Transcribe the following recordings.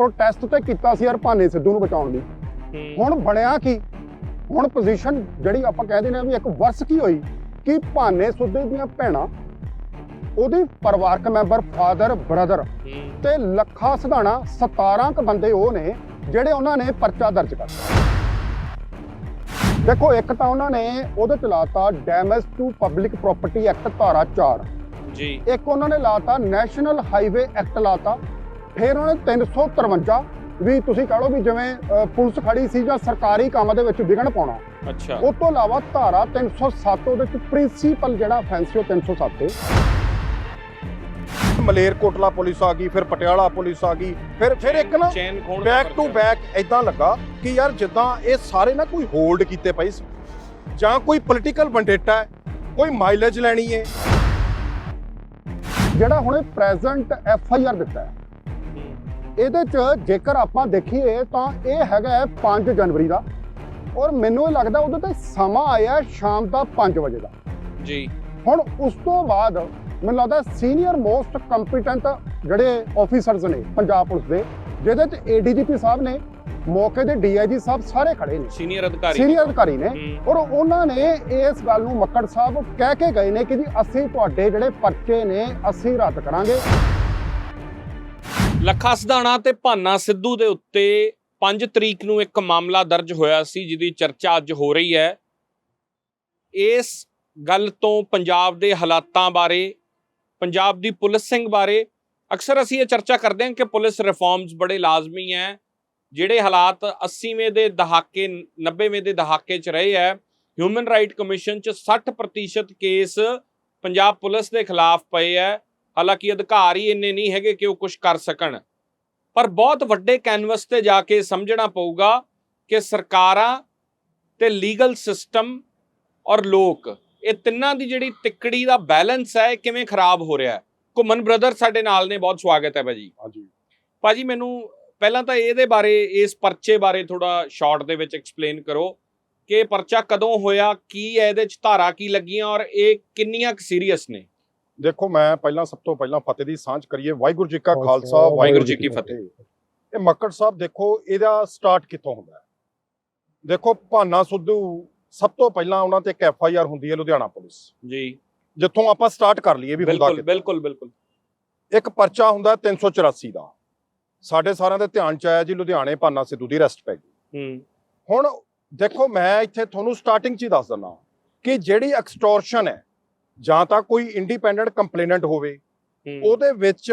Protest ਤੇ ਕੀਤਾ ਸੀ ਯਾਰ ਭਾਨੇ ਸਿੱਧੂ ਨੂੰ ਬਚਾਉਣ ਲਈ। ਹੁਣ ਬਣਿਆ ਕੀ? ਹੁਣ ਪੋਜੀਸ਼ਨ ਜਿਹੜੀ ਆਪਾਂ ਕਹਿੰਦੇ ਨੇ ਵੀ ਇੱਕ ਵਰਸ ਕੀ ਹੋਈ? ਕਿ ਭਾਨੇ ਸੁੱਧੇ ਦੀਆਂ ਭੈਣਾਂ ਉਹਦੇ ਪਰਿਵਾਰਕ ਮੈਂਬਰ ਫਾਦਰ ਬ੍ਰਦਰ ਤੇ ਲੱਖਾ ਸਿਧਾਣਾ 17 ਕ ਬੰਦੇ ਉਹ ਨੇ ਜਿਹੜੇ ਉਹਨਾਂ ਨੇ ਪਰਚਾ ਦਰਜ ਕਰਤਾ ਦੇਖੋ ਇੱਕ ਤਾਂ ਉਹਨਾਂ ਨੇ ਉਹਦੇ ਚ ਲਾਤਾ damage to public property act ਧਾਰਾ 4 ਜੀ। ਇੱਕ ਉਹਨਾਂ ਨੇ ਲਾਤਾ ਨੈਸ਼ਨਲ ਹਾਈਵੇ ਐਕਟ ਲਾਤਾ। ਫਿਰ ਉਹਨੇ 353 ਵੀ ਤੁਸੀਂ ਕਹ ਲਓ ਵੀ ਜਿਵੇਂ ਪੁਲਿਸ ਖੜੀ ਸੀ ਜਾਂ ਸਰਕਾਰੀ ਕੰਮ ਦੇ ਵਿੱਚ ਵਿਘਨ ਪਾਉਣਾ। ਅੱਛਾ। ਉਸ ਤੋਂ ਇਲਾਵਾ ਧਾਰਾ 307 ਉਹਦੇ ਵਿੱਚ ਪ੍ਰਿੰਸੀਪਲ ਜਿਹੜਾ offense ਸੀ ਉਹ 307 ਹੈ ਮਲੇਰਕੋਟਲਾ ਪੁਲਿਸ ਆ ਗਈ ਫਿਰ ਪਟਿਆਲਾ ਪੁਲਿਸ ਆ ਗਈ ਫਿਰ ਫਿਰ ਇੱਕ ਨਾ ਬੈਕ ਟੂ। ਬੈਕ ਇਦਾਂ ਲੱਗਾ ਕਿ ਯਾਰ ਜਿੱਦਾਂ ਇਹ ਸਾਰੇ ਨਾ ਕੋਈ ਹੋਲਡ ਕੀਤੇ ਪਏ ਸੀ। ਜਾਂ ਕੋਈ ਪੋਲੀਟੀਕਲ ਵੰਡੇਟਾ ਹੈ ਕੋਈ ਮਾਈਲੇਜ ਲੈਣੀ ਹੈ। ਜਿਹੜਾ ਹੁਣੇ ਪ੍ਰੈਜ਼ੈਂਟ ਐਫ ਆਈ ਆਰ ਦਿੱਤਾ ਹੂੰ, ਇਹਦੇ 'ਚ ਜੇਕਰ ਆਪਾਂ ਦੇਖੀਏ ਤਾਂ ਇਹ ਹੈਗਾ ਹੈ 5 ਜਨਵਰੀ ਦਾ। ਔਰ ਮੈਨੂੰ ਇਹ ਲੱਗਦਾ ਉਹਦੇ ਤੇ ਸਮਾਂ ਆਇਆ ਸ਼ਾਮ ਦਾ 5 ਵਜੇ ਦਾ। ਜੀ। ਹੁਣ ਉਸ ਤੋਂ ਬਾਅਦ ਮੈਨੂੰ ਲੱਗਦਾ ਸੀਨੀਅਰ ਮੋਸਟ ਕੰਪੀਟੈਂਟ ਜਿਹੜੇ ਆਫੀਸਰਸ ਨੇ ਪੰਜਾਬ ਪੁਲਿਸ ਦੇ ਜਿਹਦੇ 'ਚ ਏਡੀਜੀਪੀ ਸਾਹਿਬ ਨੇ ਮੌਕੇ ਦੇ ਡੀਆਈਜੀ ਸਾਹਿਬ ਸਾਰੇ ਖੜੇ ਨੇ। ਸੀਨੀਅਰ ਅਧਿਕਾਰੀ। ਸੀਨੀਅਰ ਅਧਿਕਾਰੀ ਨੇ। ਔਰ ਉਹਨਾਂ ਨੇ ਇਸ ਗੱਲ ਨੂੰ ਮੱਕੜ ਸਾਹਿਬ ਕਹਿ ਕੇ ਗਏ ਨੇ ਕਿ ਜੀ ਅਸੀਂ ਤੁਹਾਡੇ ਜਿਹੜੇ ਪਰਚੇ ਨੇ ਅਸੀਂ ਰੱਦ ਕਰਾਂਗੇ। ਲੱਖਾ ਸਿਧਾਣਾ ਤੇ ਭਾਨਾ ਸਿੱਧੂ ਦੇ ਉੱਤੇ 5 ਤਰੀਕ ਨੂੰ ਇੱਕ ਮਾਮਲਾ ਦਰਜ ਹੋਇਆ ਸੀ, ਜਿਹਦੀ ਚਰਚਾ ਅੱਜ ਹੋ ਰਹੀ ਹੈ। ਇਸ ਗੱਲ ਤੋਂ ਪੰਜਾਬ ਦੇ ਹਾਲਾਤਾਂ ਬਾਰੇ, ਪੰਜਾਬ ਦੀ ਪੁਲਿਸਿੰਗ ਬਾਰੇ ਅਕਸਰ ਅਸੀਂ ਇਹ ਚਰਚਾ ਕਰਦੇ ਹਾਂ ਕਿ ਪੁਲਿਸ ਰਿਫਾਰਮਸ ਬੜੇ ਲਾਜ਼ਮੀ ਹੈ, ਜਿਹੜੇ ਹਾਲਾਤ 80ਵੇਂ ਦੇ ਦਹਾਕੇ 90ਵੇਂ ਦੇ ਦਹਾਕੇ 'ਚ ਰਹੇ ਹੈ। ਹਿਊਮਨ ਰਾਈਟ ਕਮਿਸ਼ਨ 'ਚ 60% ਕੇਸ ਪੰਜਾਬ ਪੁਲਿਸ ਦੇ ਖਿਲਾਫ ਪਏ ਹੈ। ਹਾਲਾਂਕਿ ਅਧਿਕਾਰ ਹੀ ਇੰਨੇ ਨਹੀਂ ਹੈਗੇ ਕਿ ਉਹ ਕੁਝ ਕਰ ਸਕਣ। ਪਰ ਬਹੁਤ ਵੱਡੇ ਕੈਨਵਸ ਤੇ ਜਾ ਕੇ ਸਮਝਣਾ ਪਊਗਾ ਕਿ ਸਰਕਾਰਾਂ ਤੇ ਲੀਗਲ ਸਿਸਟਮ ਔਰ ਲੋਕ ਇਹ ਤਿੰਨਾਂ ਦੀ ਜਿਹੜੀ ਤਿੱਕੜੀ ਦਾ ਬੈਲੈਂਸ ਹੈ ਕਿਵੇਂ ਖਰਾਬ ਹੋ ਰਿਹਾ ਹੈ? ਘੁੰਮਨ ਬ੍ਰਦਰ ਸਾਡੇ ਨਾਲ ਨੇ ਬਹੁਤ ਸਵਾਗਤ ਹੈ ਭਾਜੀ। ਹਾਂਜੀ। ਭਾਜੀ ਮੈਨੂੰ ਪਹਿਲਾਂ ਤਾਂ ਇਹਦੇ ਬਾਰੇ ਇਸ ਪਰਚੇ ਬਾਰੇ ਥੋੜਾ ਸ਼ਾਰਟ ਦੇ ਵਿੱਚ ਐਕਸਪਲੇਨ ਕਰੋ ਕਿ ਇਹ ਪਰਚਾ ਕਦੋਂ ਹੋਇਆ ਕੀ ਹੈ ਇਹਦੇ ਚ ਧਾਰਾ ਕੀ ਲੱਗੀਆਂ ਔਰ ਇਹ ਕਿੰਨੀਆਂ ਕੁ ਸੀਰੀਅਸ ਨੇ? ਦੇਖੋ ਮੈਂ ਪਹਿਲਾਂ ਸਭ ਤੋਂ ਪਹਿਲਾਂ ਫਤਿਹ ਦੀ ਸਾਂਝ ਕਰੀਏ। ਵਾਹਿਗੁਰੂ ਜੀ ਕਾ ਖਾਲਸਾ, ਵਾਹਿਗੁਰੂ ਜੀ ਕੀ ਫਤਿਹ। ਇਹ ਮੱਕੜ ਸਾਹਿਬ ਦੇਖੋ ਇਹਦਾ ਸਟਾਰਟ ਕਿੱਥੋਂ ਹੁੰਦਾ ਹੈ? ਦੇਖੋ ਭਾਨਾ ਸੁੱਧੂ ਸਭ ਤੋਂ ਪਹਿਲਾਂ ਉਹਨਾਂ ਤੇ ਇੱਕ ਐਫ ਆਈ ਆਰ ਹੁੰਦੀ ਹੈ ਲੁਧਿਆਣਾ ਪੁਲਿਸ। ਜੀ। ਜਿੱਥੋਂ ਆਪਾਂ ਸਟਾਰਟ ਕਰ ਲਈਏ ਵੀ ਹੁੰਦਾ ਬਿਲਕੁਲ ਕਿੱਥੇ ਬਿਲਕੁਲ ਬਿਲਕੁਲ। ਇੱਕ ਪਰਚਾ ਹੁੰਦਾ 384 ਦਾ। ਸਾਡੇ ਸਾਰਿਆਂ ਦੇ ਧਿਆਨ ਚ ਆਇਆ ਜੀ ਲੁਧਿਆਣੇ ਭਾਨਾ ਸਿੱਧੂ ਦੀ ਅਰੈਸਟ ਪੈ ਗਈ। ਹੂੰ। ਹੁਣ ਦੇਖੋ ਮੈਂ ਇੱਥੇ ਤੁਹਾਨੂੰ ਸਟਾਰਟਿੰਗ 'ਚ ਹੀ ਦੱਸ ਦਿੰਦਾ ਕਿ ਜਿਹੜੀ ਐਕਸਟੋਰਸ਼ਨ ਹੈ ਜਾਂ ਤਾਂ ਕੋਈ ਇੰਡੀਪੈਂਡੈਂਟ ਕੰਪਲੇਨੈਂਟ ਹੋਵੇ ਉਹਦੇ ਵਿੱਚ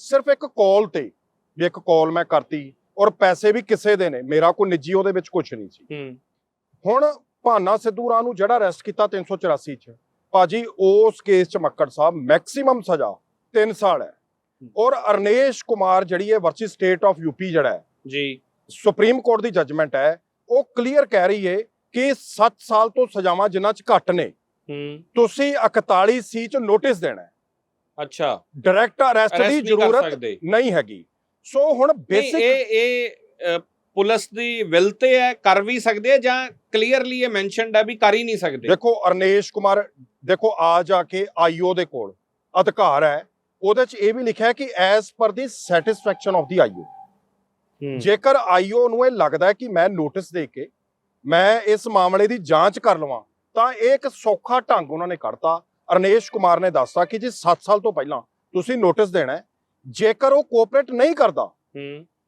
ਸਿਰਫ ਇੱਕ ਕਾਲ ਤੇ ਵੀ ਇੱਕ ਕਾਲ ਮੈਂ ਕਰਤੀ ਔਰ ਪੈਸੇ ਵੀ ਕਿਸੇ ਦੇ ਨੇ ਮੇਰਾ ਕੋਈ ਨਿੱਜੀ ਉਹਦੇ ਵਿੱਚ ਕੁਝ ਨਹੀਂ ਸੀ। ਹੁਣ ਭਾਨਾ ਸਿੱਧੂ ਰਾਂ ਨੂੰ ਜਿਹੜਾ ਅਰੈਸਟ ਕੀਤਾ 384 ਚ ਭਾਜੀ ਉਸ ਕੇਸ ਚ ਮੱਕੜ ਸਾਹਿਬ ਮੈਕਸਿਮਮ ਸਜ਼ਾ 3 ਸਾਲ ਹੈ। ਔਰ ਅਰਨੇਸ਼ ਕੁਮਾਰ ਜਿਹੜੀ ਹੈ ਵਰਸੀ ਸਟੇਟ ਆਫ ਯੂਪੀ ਜਿਹੜਾ ਹੈ ਜੀ। ਸੁਪਰੀਮ ਕੋਰਟ ਦੀ ਜੱਜਮੈਂਟ ਹੈ ਉਹ ਕਲੀਅਰ ਕਹਿ ਰਹੀ ਹੈ ਕਿ 7 ਸਾਲ ਤੋਂ ਸਜ਼ਾਵਾਂ ਜਿਨ੍ਹਾਂ ਚ ਘੱਟ ਨੇ। ਤੁਸੀਂ 41 ਸੀ ਚ ਨੋਟਿਸ ਦੇਣਾ ਹੈ। ਅੱਛਾ। ਡਾਇਰੈਕਟ ਅਰੈਸਟ ਦੀ ਜ਼ਰੂਰਤ। ਨਹੀਂ ਹੈਗੀ। ਸੋ ਹੁਣ ਬੇਸਿਕ ਇਹ ਇਹ ਪੁਲਿਸ ਦੀ ਵਿਲ ਤੇ ਹੈ ਕਰ ਵੀ ਸਕਦੇ ਆ ਜਾਂ ਕਲੀਅਰਲੀ ਇਹ ਮੈਂਸ਼ਨਡ ਹੈ ਵੀ ਕਰ ਹੀ ਨਹੀਂ ਸਕਦੇ? ਦੇਖੋ ਅਰਨੇਸ਼ ਕੁਮਾਰ ਦੇਖੋ ਆ ਜਾ ਕੇ ਆਈਓ ਦੇ ਕੋਲ ਅਧਿਕਾਰ ਹੈ। ਉਹਦੇ ਚ ਇਹ ਵੀ ਲਿਖਿਆ ਹੈ ਕਿ as per the satisfaction of ਦੀ ਆਈਓ ਜੇਕਰ ਆਈਓ ਨੂੰ ਇਹ ਲੱਗਦਾ ਹੈ ਕਿ ਮੈਂ ਨੋਟਿਸ ਦੇ ਕੇ ਮੈਂ ਇਸ ਮਾਮਲੇ ਦੀ ਜਾਂਚ ਕਰ ਲਵਾਂ ਤਾਂ ਇਹ ਇੱਕ ਸੌਖਾ ਢੰਗ ਉਹਨਾਂ ਨੇ ਕੱਢਤਾ। ਅਰਨੇਸ਼ ਕੁਮਾਰ ਨੇ ਦੱਸਤਾ ਕਿ ਜੀ 7 ਸਾਲ ਤੋਂ ਪਹਿਲਾਂ ਤੁਸੀਂ ਨੋਟਿਸ ਦੇਣਾ ਜੇਕਰ ਉਹ ਕੋਆਪਰੇਟ ਨਹੀਂ ਕਰਦਾ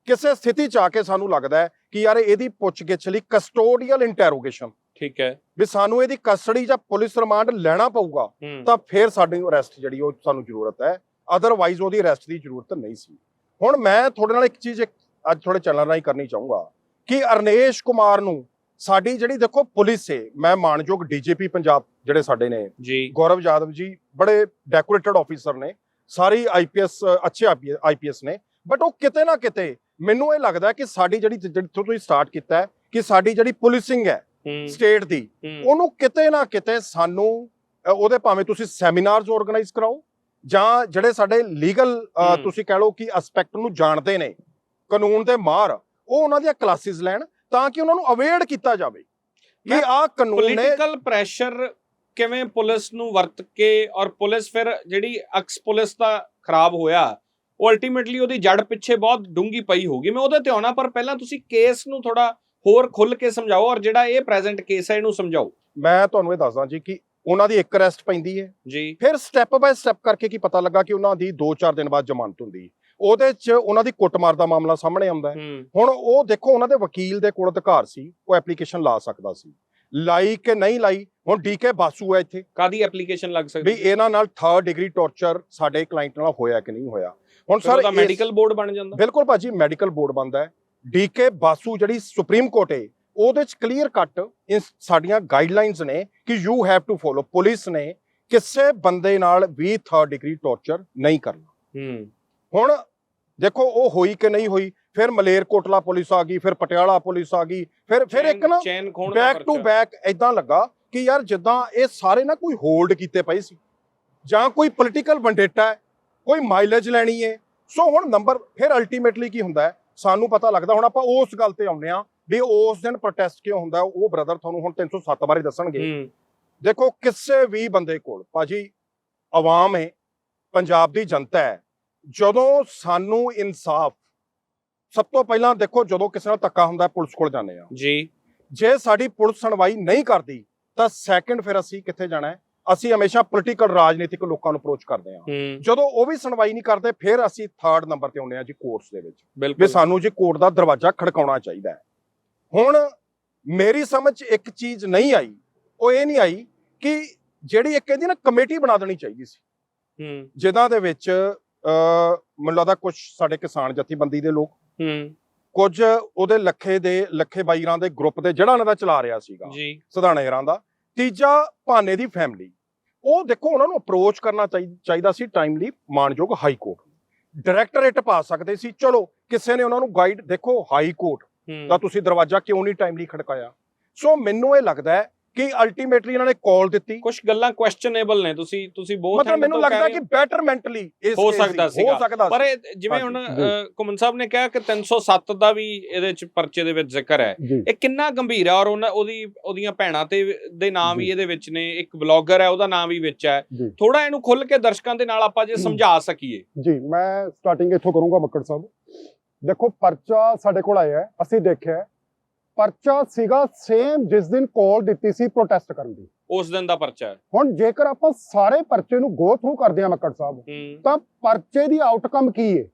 ਕਿਸੇ ਸਥਿਤੀ ਚ ਆ ਕੇ ਸਾਨੂੰ ਲੱਗਦਾ ਹੈ ਕਿ ਯਾਰ ਇਹਦੀ ਪੁੱਛਗਿੱਛ ਲਈ ਕਸਟੋਡੀਅਲ ਇੰਟਰੋਗੇਸ਼ਨ ਠੀਕ ਹੈ। ਵੀ ਸਾਨੂੰ ਇਹਦੀ ਕਸਟਡੀ ਜਾਂ ਪੁਲਿਸ ਰਿਮਾਂਡ ਲੈਣਾ ਪਊਗਾ ਤਾਂ ਫਿਰ ਸਾਡੀ ਅਰੈਸਟ ਜਿਹੜੀ ਉਹ ਸਾਨੂੰ ਜ਼ਰੂਰਤ ਹੈ। ਅਦਰਵਾਈਜ਼ ਉਹਦੀ ਅਰੈਸਟ ਦੀ ਜ਼ਰੂਰਤ ਨਹੀਂ ਸੀ। ਹੁਣ ਮੈਂ ਤੁਹਾਡੇ ਨਾਲ ਇੱਕ ਚੀਜ਼ ਅੱਜ ਥੋੜੇ ਚੱਲਣ ਰਾਹੀਂ ਕਰਨੀ ਚਾਹੂੰਗਾ ਕਿ ਅਰਨੇਸ਼ ਕੁਮਾਰ ਨੂੰ ਸਾਡੀ ਜਿਹੜੀ ਦੇਖੋ ਪੁਲਿਸ ਹੈ ਮੈਂ ਮਾਨਯੋਗ ਡੀਜੀਪੀ ਪੰਜਾਬ ਜਿਹੜੇ ਸਾਡੇ ਨੇ ਜੀ। ਗੌਰਵ ਯਾਦਵ ਜੀ ਬੜੇ ਡੈਕੋਰੇਟਡ ਆਫੀਸਰ ਨੇ ਸਾਰੀ ਆਈਪੀਐਸ ਅੱਛੇ ਆਈਪੀਐਸ ਨੇ ਬਟ ਉਹ ਕਿਤੇ ਨਾ ਕਿਤੇ ਮੈਨੂੰ ਇਹ ਲੱਗਦਾ ਕਿ ਸਾਡੀ ਜਿਹੜੀ ਜਿੱਥੋਂ ਤੁਸੀਂ ਸਟਾਰਟ ਕੀਤਾ ਹੈ ਕਿ ਸਾਡੀ ਜਿਹੜੀ ਪੁਲਿਸਿੰਗ ਹੈ ਸਟੇਟ ਦੀ ਉਹਨੂੰ ਕਿਤੇ ਨਾ ਕਿਤੇ ਸਾਨੂੰ ਉਹਦੇ ਭਾਵੇਂ ਤੁਸੀਂ ਸੈਮੀਨਾਰਸ ਆਰਗੇਨਾਈਜ਼ ਕਰਾਓ ਜਾਂ ਜਿਹੜੇ ਸਾਡੇ ਲੀਗਲ। ਤੁਸੀਂ ਕਹਿ ਲਓ ਕਿ ਐਸਪੈਕਟ ਨੂੰ ਜਾਣਦੇ ਨੇ ਕਾਨੂੰਨ ਦੇ ਮਾਹਰ ਉਹ ਉਹਨਾਂ ਦੀਆਂ ਕਲਾਸਿਸ ਲੈਣ ਤਾਂ ਕਿ ਉਹਨਾਂ ਨੂੰ ਅਵੇਅਰ ਕੀਤਾ ਜਾਵੇ ਕਿ ਆਹ ਕਾਨੂੰਨ ਨੇ ਪੋਲੀਟੀਕਲ ਪ੍ਰੈਸ਼ਰ ਕਿਵੇਂ ਪੁਲਿਸ ਨੂੰ ਵਰਤ ਕੇ ਔਰ ਪੁਲਿਸ ਫਿਰ ਜਿਹੜੀ ਅਕਸ ਪੁਲਿਸ ਦਾ ਖਰਾਬ ਹੋਇਆ ਉਹ ਅਲਟੀਮੇਟਲੀ ਉਹਦੀ ਜੜ ਪਿੱਛੇ ਬਹੁਤ ਡੂੰਗੀ ਪਈ ਹੋਊਗੀ। ਮੈਂ ਉਹਦੇ ਤੇ ਆਉਣਾ ਪਰ ਪਹਿਲਾਂ ਤੁਸੀਂ ਕੇਸ ਨੂੰ ਥੋੜਾ ਹੋਰ ਖੁੱਲ ਕੇ ਸਮਝਾਓ ਔਰ ਜਿਹੜਾ ਇਹ ਪ੍ਰੈਜ਼ੈਂਟ ਕੇਸ ਹੈ ਇਹਨੂੰ ਸਮਝਾਓ। ਮੈਂ ਤੁਹਾਨੂੰ ਇਹ ਦੱਸਦਾ ਜੀ ਕਿ ਉਹਨਾਂ ਦੀ ਇੱਕ ਅਰੈਸਟ ਪੈਂਦੀ ਹੈ। ਜੀ। ਫਿਰ ਸਟੈਪ ਬਾਏ ਸਟੈਪ ਕਰਕੇ ਕੀ ਪਤਾ ਲੱਗਾ ਕਿ ਉਹਨਾਂ ਦੀ 2-4 ਦਿਨ ਬਾਅਦ ਜ਼ਮਾਨਤ ਹੁੰਦੀ ਉਹਦੇ 'ਚ ਉਹਨਾਂ ਦੀ ਕੁੱਟਮਾਰ ਦਾ ਮਾਮਲਾ ਸਾਹਮਣੇ ਆਉਂਦਾ ਹੈ। ਹੁਣ ਉਹ ਦੇਖੋ ਉਹਨਾਂ ਦੇ ਵਕੀਲ ਦੇ ਕੋਲ ਅਧਿਕਾਰ ਸੀ ਉਹ ਐਪਲੀਕੇਸ਼ਨ ਲਾ ਸਕਦਾ ਸੀ। ਲਾਈ ਕਿ ਨਹੀਂ ਲਾਈ ਹੁਣ ਡੀਕੇ ਬਾਸੂ ਹੈ ਇੱਥੇ। ਕਾਦੀ ਐਪਲੀਕੇਸ਼ਨ ਲੱਗ ਵੀ ਸਕਦੀ ਇਹਨਾਂ ਨਾਲ 3rd ਡਿਗਰੀ ਟੌਰਚਰ ਸਾਡੇ ਕਲਾਇੰਟ ਨਾਲ ਹੋਇਆ ਕਿ ਨਹੀਂ ਹੋਇਆ। ਹੁਣ ਸਰ ਉਹਦਾ ਮੈਡੀਕਲ ਬੋਰਡ ਬਣ ਜਾਂਦਾ। ਬਿਲਕੁਲ ਭਾਜੀ ਮੈਡੀਕਲ ਬੋਰਡ ਬੰਦਾ ਹੈ। ਡੀਕੇ ਬਾਸੂ ਜਿਹੜੀ ਸੁਪਰੀਮ ਕੋਰਟ ਹੈ ਉਹਦੇ ਚ ਕਲੀਅਰ ਕੱਟ ਸਾਡੀਆਂ ਗਾਈਡਲਾਈਨਸ ਨੇ ਕਿ you have to follow police ਨੇ ਕਿਸੇ ਬੰਦੇ ਨਾਲ ਵੀ 3rd ਡਿਗਰੀ ਟੌਰਚਰ ਨਹੀਂ ਕਰਨਾ। ਹੂੰ। ਹੁਣ ਦੇਖੋ ਉਹ ਹੋਈ ਕਿ ਨਹੀਂ ਹੋਈ? ਫਿਰ ਮਲੇਰਕੋਟਲਾ ਪੁਲਿਸ ਆ ਗਈ ਫਿਰ ਪਟਿਆਲਾ ਪੁਲਿਸ ਆ ਗਈ ਫਿਰ ਫਿਰ ਇੱਕ ਨਾ ਚੈਨ ਖੋਣ ਦਾ ਬੈਕ ਟੂ। ਬੈਕ ਇਦਾਂ ਲੱਗਾ ਕਿ ਯਾਰ ਜਿੱਦਾਂ ਇਹ ਸਾਰੇ ਨਾ ਕੋਈ ਹੋਲਡ ਕੀਤੇ ਪਏ ਸੀ। ਜਾਂ ਕੋਈ ਪੋਲੀਟੀਕਲ ਵੰਡੇਟਾ ਹੈ ਕੋਈ ਮਾਈਲੇਜ ਲੈਣੀ ਹੈ। ਸੋ ਹੁਣ ਨੰਬਰ ਫਿਰ ਅਲਟੀਮੇਟਲੀ ਕੀ ਹੁੰਦਾ ਹੈ? ਸਾਨੂੰ ਪਤਾ ਲੱਗਦਾ ਹੁਣ ਆਪਾਂ ਉਸ ਗੱਲ ਤੇ ਆਉਂਦੇ ਆ ਵੀ ਉਸ ਦਿਨ ਪ੍ਰੋਟੈਸਟ ਕਿਉਂ ਹੁੰਦਾ ਹੈ, ਉਹ ਬ੍ਰਦਰ ਤੁਹਾਨੂੰ ਹੁਣ 307 ਬਾਰੇ ਦੱਸਣਗੇ। ਹੂੰ। ਦੇਖੋ ਕਿਸੇ ਵੀ ਬੰਦੇ ਕੋਲ ਭਾਜੀ ਆਵਾਮ ਹੈ ਪੰਜਾਬ ਦੀ ਜਨਤਾ ਹੈ ਜਦੋਂ ਸਾਨੂੰ ਇਨਸਾਫ ਸਭ ਤੋਂ ਪਹਿਲਾਂ ਦੇਖੋ ਜਦੋਂ ਕਿਸੇ ਨਾਲ ਧੱਕਾ ਹੁੰਦਾ ਪੁਲਿਸ ਕੋਲ ਜਾਂਦੇ ਆ ਜੀ। ਜੇ ਸਾਡੀ ਪੁਲਿਸ ਸੁਣਵਾਈ ਨਹੀਂ ਕਰਦੀ ਤਾਂ ਸੈਕੰਡ ਫਿਰ ਅਸੀਂ ਕਿੱਥੇ ਜਾਣਾ ਹੈ? ਅਸੀਂ ਹਮੇਸ਼ਾ ਪੋਲੀਟੀਕਲ ਰਾਜਨੀਤਿਕ ਲੋਕਾਂ ਨੂੰ ਅਪਰੋਚ ਕਰਦੇ ਹੂੰ। ਜਦੋਂ ਉਹ ਵੀ ਸੁਣਵਾਈ ਨਹੀਂ ਕਰਦੇ ਫਿਰ ਅਸੀਂ ਥਰਡ ਨੰਬਰ ਤੇ ਆਉਂਦੇ ਹਾਂ ਜੀ ਕੋਰਟਸ ਦੇ ਵਿੱਚ। ਵੀ ਸਾਨੂੰ ਜੀ ਕੋਰਟ ਦਾ ਦਰਵਾਜ਼ਾ ਖੜਕਾਉਣਾ ਚਾਹੀਦਾ ਹੈ। ਹੁਣ ਮੇਰੀ ਸਮਝ ਇੱਕ ਚੀਜ਼ ਨਹੀਂ ਆਈ। ਉਹ ਇਹ ਨਹੀਂ ਆਈ ਕਿ ਜਿਹੜੀ ਇੱਕ ਇਹਦੀ ਨਾ ਕਮੇਟੀ ਬਣਾ ਦੇਣੀ ਚਾਹੀਦੀ ਸੀ। ਹੂੰ। ਜਿਨ੍ਹਾਂ ਦੇ ਵਿੱਚ ਮੈਨੂੰ ਲੱਗਦਾ ਕੁਝ ਸਾਡੇ ਕਿਸਾਨ ਜਥੇਬੰਦੀ ਦੇ ਲੋਕ ਹੂੰ। ਕੁਝ ਉਹਦੇ ਲੱਖੇ ਦੇ ਲੱਖੇ ਬਾਈਰਾਂ ਦੇ ਗਰੁੱਪ ਦੇ ਜਿਹੜਾ ਉਹਨਾਂ ਦਾ ਚਲਾ ਰਿਹਾ ਸੀਗਾ ਜੀ। ਸਧਾਣੇ ਯਾਰਾਂ ਦਾ ਤੀਜਾ ਭਾਨੇ ਦੀ ਫੈਮਿਲੀ ਉਹ ਦੇਖੋ ਉਹਨਾਂ ਨੂੰ ਅਪਰੋਚ ਕਰਨਾ ਚਾਹੀ- ਚਾਹੀਦਾ ਸੀ ਟਾਈਮਲੀ ਮਾਨਯੋਗ ਹਾਈ ਕੋਰਟ ਡਾਇਰੈਕਟਰੇਟ ਪਾ ਸਕਦੇ ਸੀ ਚਲੋ ਕਿਸੇ ਨੇ ਉਹਨਾਂ ਨੂੰ ਗਾਈਡ ਦੇਖੋ ਹਾਈ ਕੋਰਟ ਦਾ ਤੁਸੀਂ ਦਰਵਾਜ਼ਾ ਕਿਉਂ ਨਹੀਂ ਟਾਈਮਲੀ ਖੜਕਾਇਆ? ਸੋ ਮੈਨੂੰ ਇਹ ਲੱਗਦਾ ਹੈ ਕਿ ਅਲਟੀਮੇਟਲੀ ਇਹਨਾਂ ਨੇ ਕਾਲ ਦਿੱਤੀ। ਕੁਝ ਗੱਲਾਂ ਕੁਐਸਚਨੇਬਲ ਨੇ ਤੁਸੀਂ ਤੁਸੀਂ ਬਹੁਤ ਮਤਲਬ ਮੈਨੂੰ ਲੱਗਦਾ ਕਿ ਬੈਟਰਮੈਂਟਲੀ ਇਸ ਹੋ ਸਕਦਾ ਹੋ ਸੀਗਾ। ਸਕਦਾ ਪਰ ਸੀ। ਇਹ ਜਿਵੇਂ ਹੁਣ ਘੁੰਮਣ ਸਾਹਿਬ ਨੇ ਕਿਹਾ ਕਿ 307 ਦਾ ਵੀ ਇਹਦੇ ਚ ਪਰਚੇ ਦੇ ਵਿੱਚ ਜ਼ਿਕਰ ਹੈ। ਇਹ ਕਿੰਨਾ ਗੰਭੀਰ ਹੈ ਔਰ ਉਹਨਾਂ ਉਹਦੀ ਉਹਦੀਆਂ ਭੈਣਾਂ ਤੇ ਦੇ ਨਾਮ ਵੀ। ਇਹਦੇ ਵਿੱਚ ਨੇ ਇੱਕ ਬਲੌਗਰ ਹੈ ਉਹਦਾ ਨਾਮ ਵੀ ਵਿੱਚ ਹੈ। ਥੋੜਾ ਇਹਨੂੰ ਖੁੱਲ ਕੇ ਦਰਸ਼ਕਾਂ ਦੇ ਨਾਲ ਆਪਾਂ ਜੇ ਸਮਝਾ ਸਕੀਏ। ਜੀ ਮੈਂ ਸਟਾਰਟਿੰਗ ਇੱਥੋਂ ਕਰੂੰਗਾ ਮੱਕੜ ਸਾਹਿਬ। ਦੇਖੋ ਪਰਚਾ ਸਾਡੇ ਕੋਲ ਆਇਆ ਹੈ, ਅਸੀਂ ਦੇਖਿਆ ਹੈ। ਪਰਚਾ ਸੀਗਾ ਸੇਮ ਜਿਸ ਦਿਨ ਕਾਲ ਦਿੱਤੀ ਸੀ ਪ੍ਰੋਟੈਸਟ ਕਰਨ ਦੀ। ਉਸ ਦਿਨ ਦਾ ਪਰਚਾ ਹੈ। ਹੁਣ ਜੇਕਰ ਆਪਾਂ ਸਾਰੇ ਪਰਚੇ ਨੂੰ ਗੋ ਥਰੂ ਕਰਦੇ ਹਾਂ ਮੱਕੜ ਸਾਹਿਬ ਤਾਂ ਪਰਚੇ ਦੀ ਆਊਟਕਮ ਕੀ ਹੈ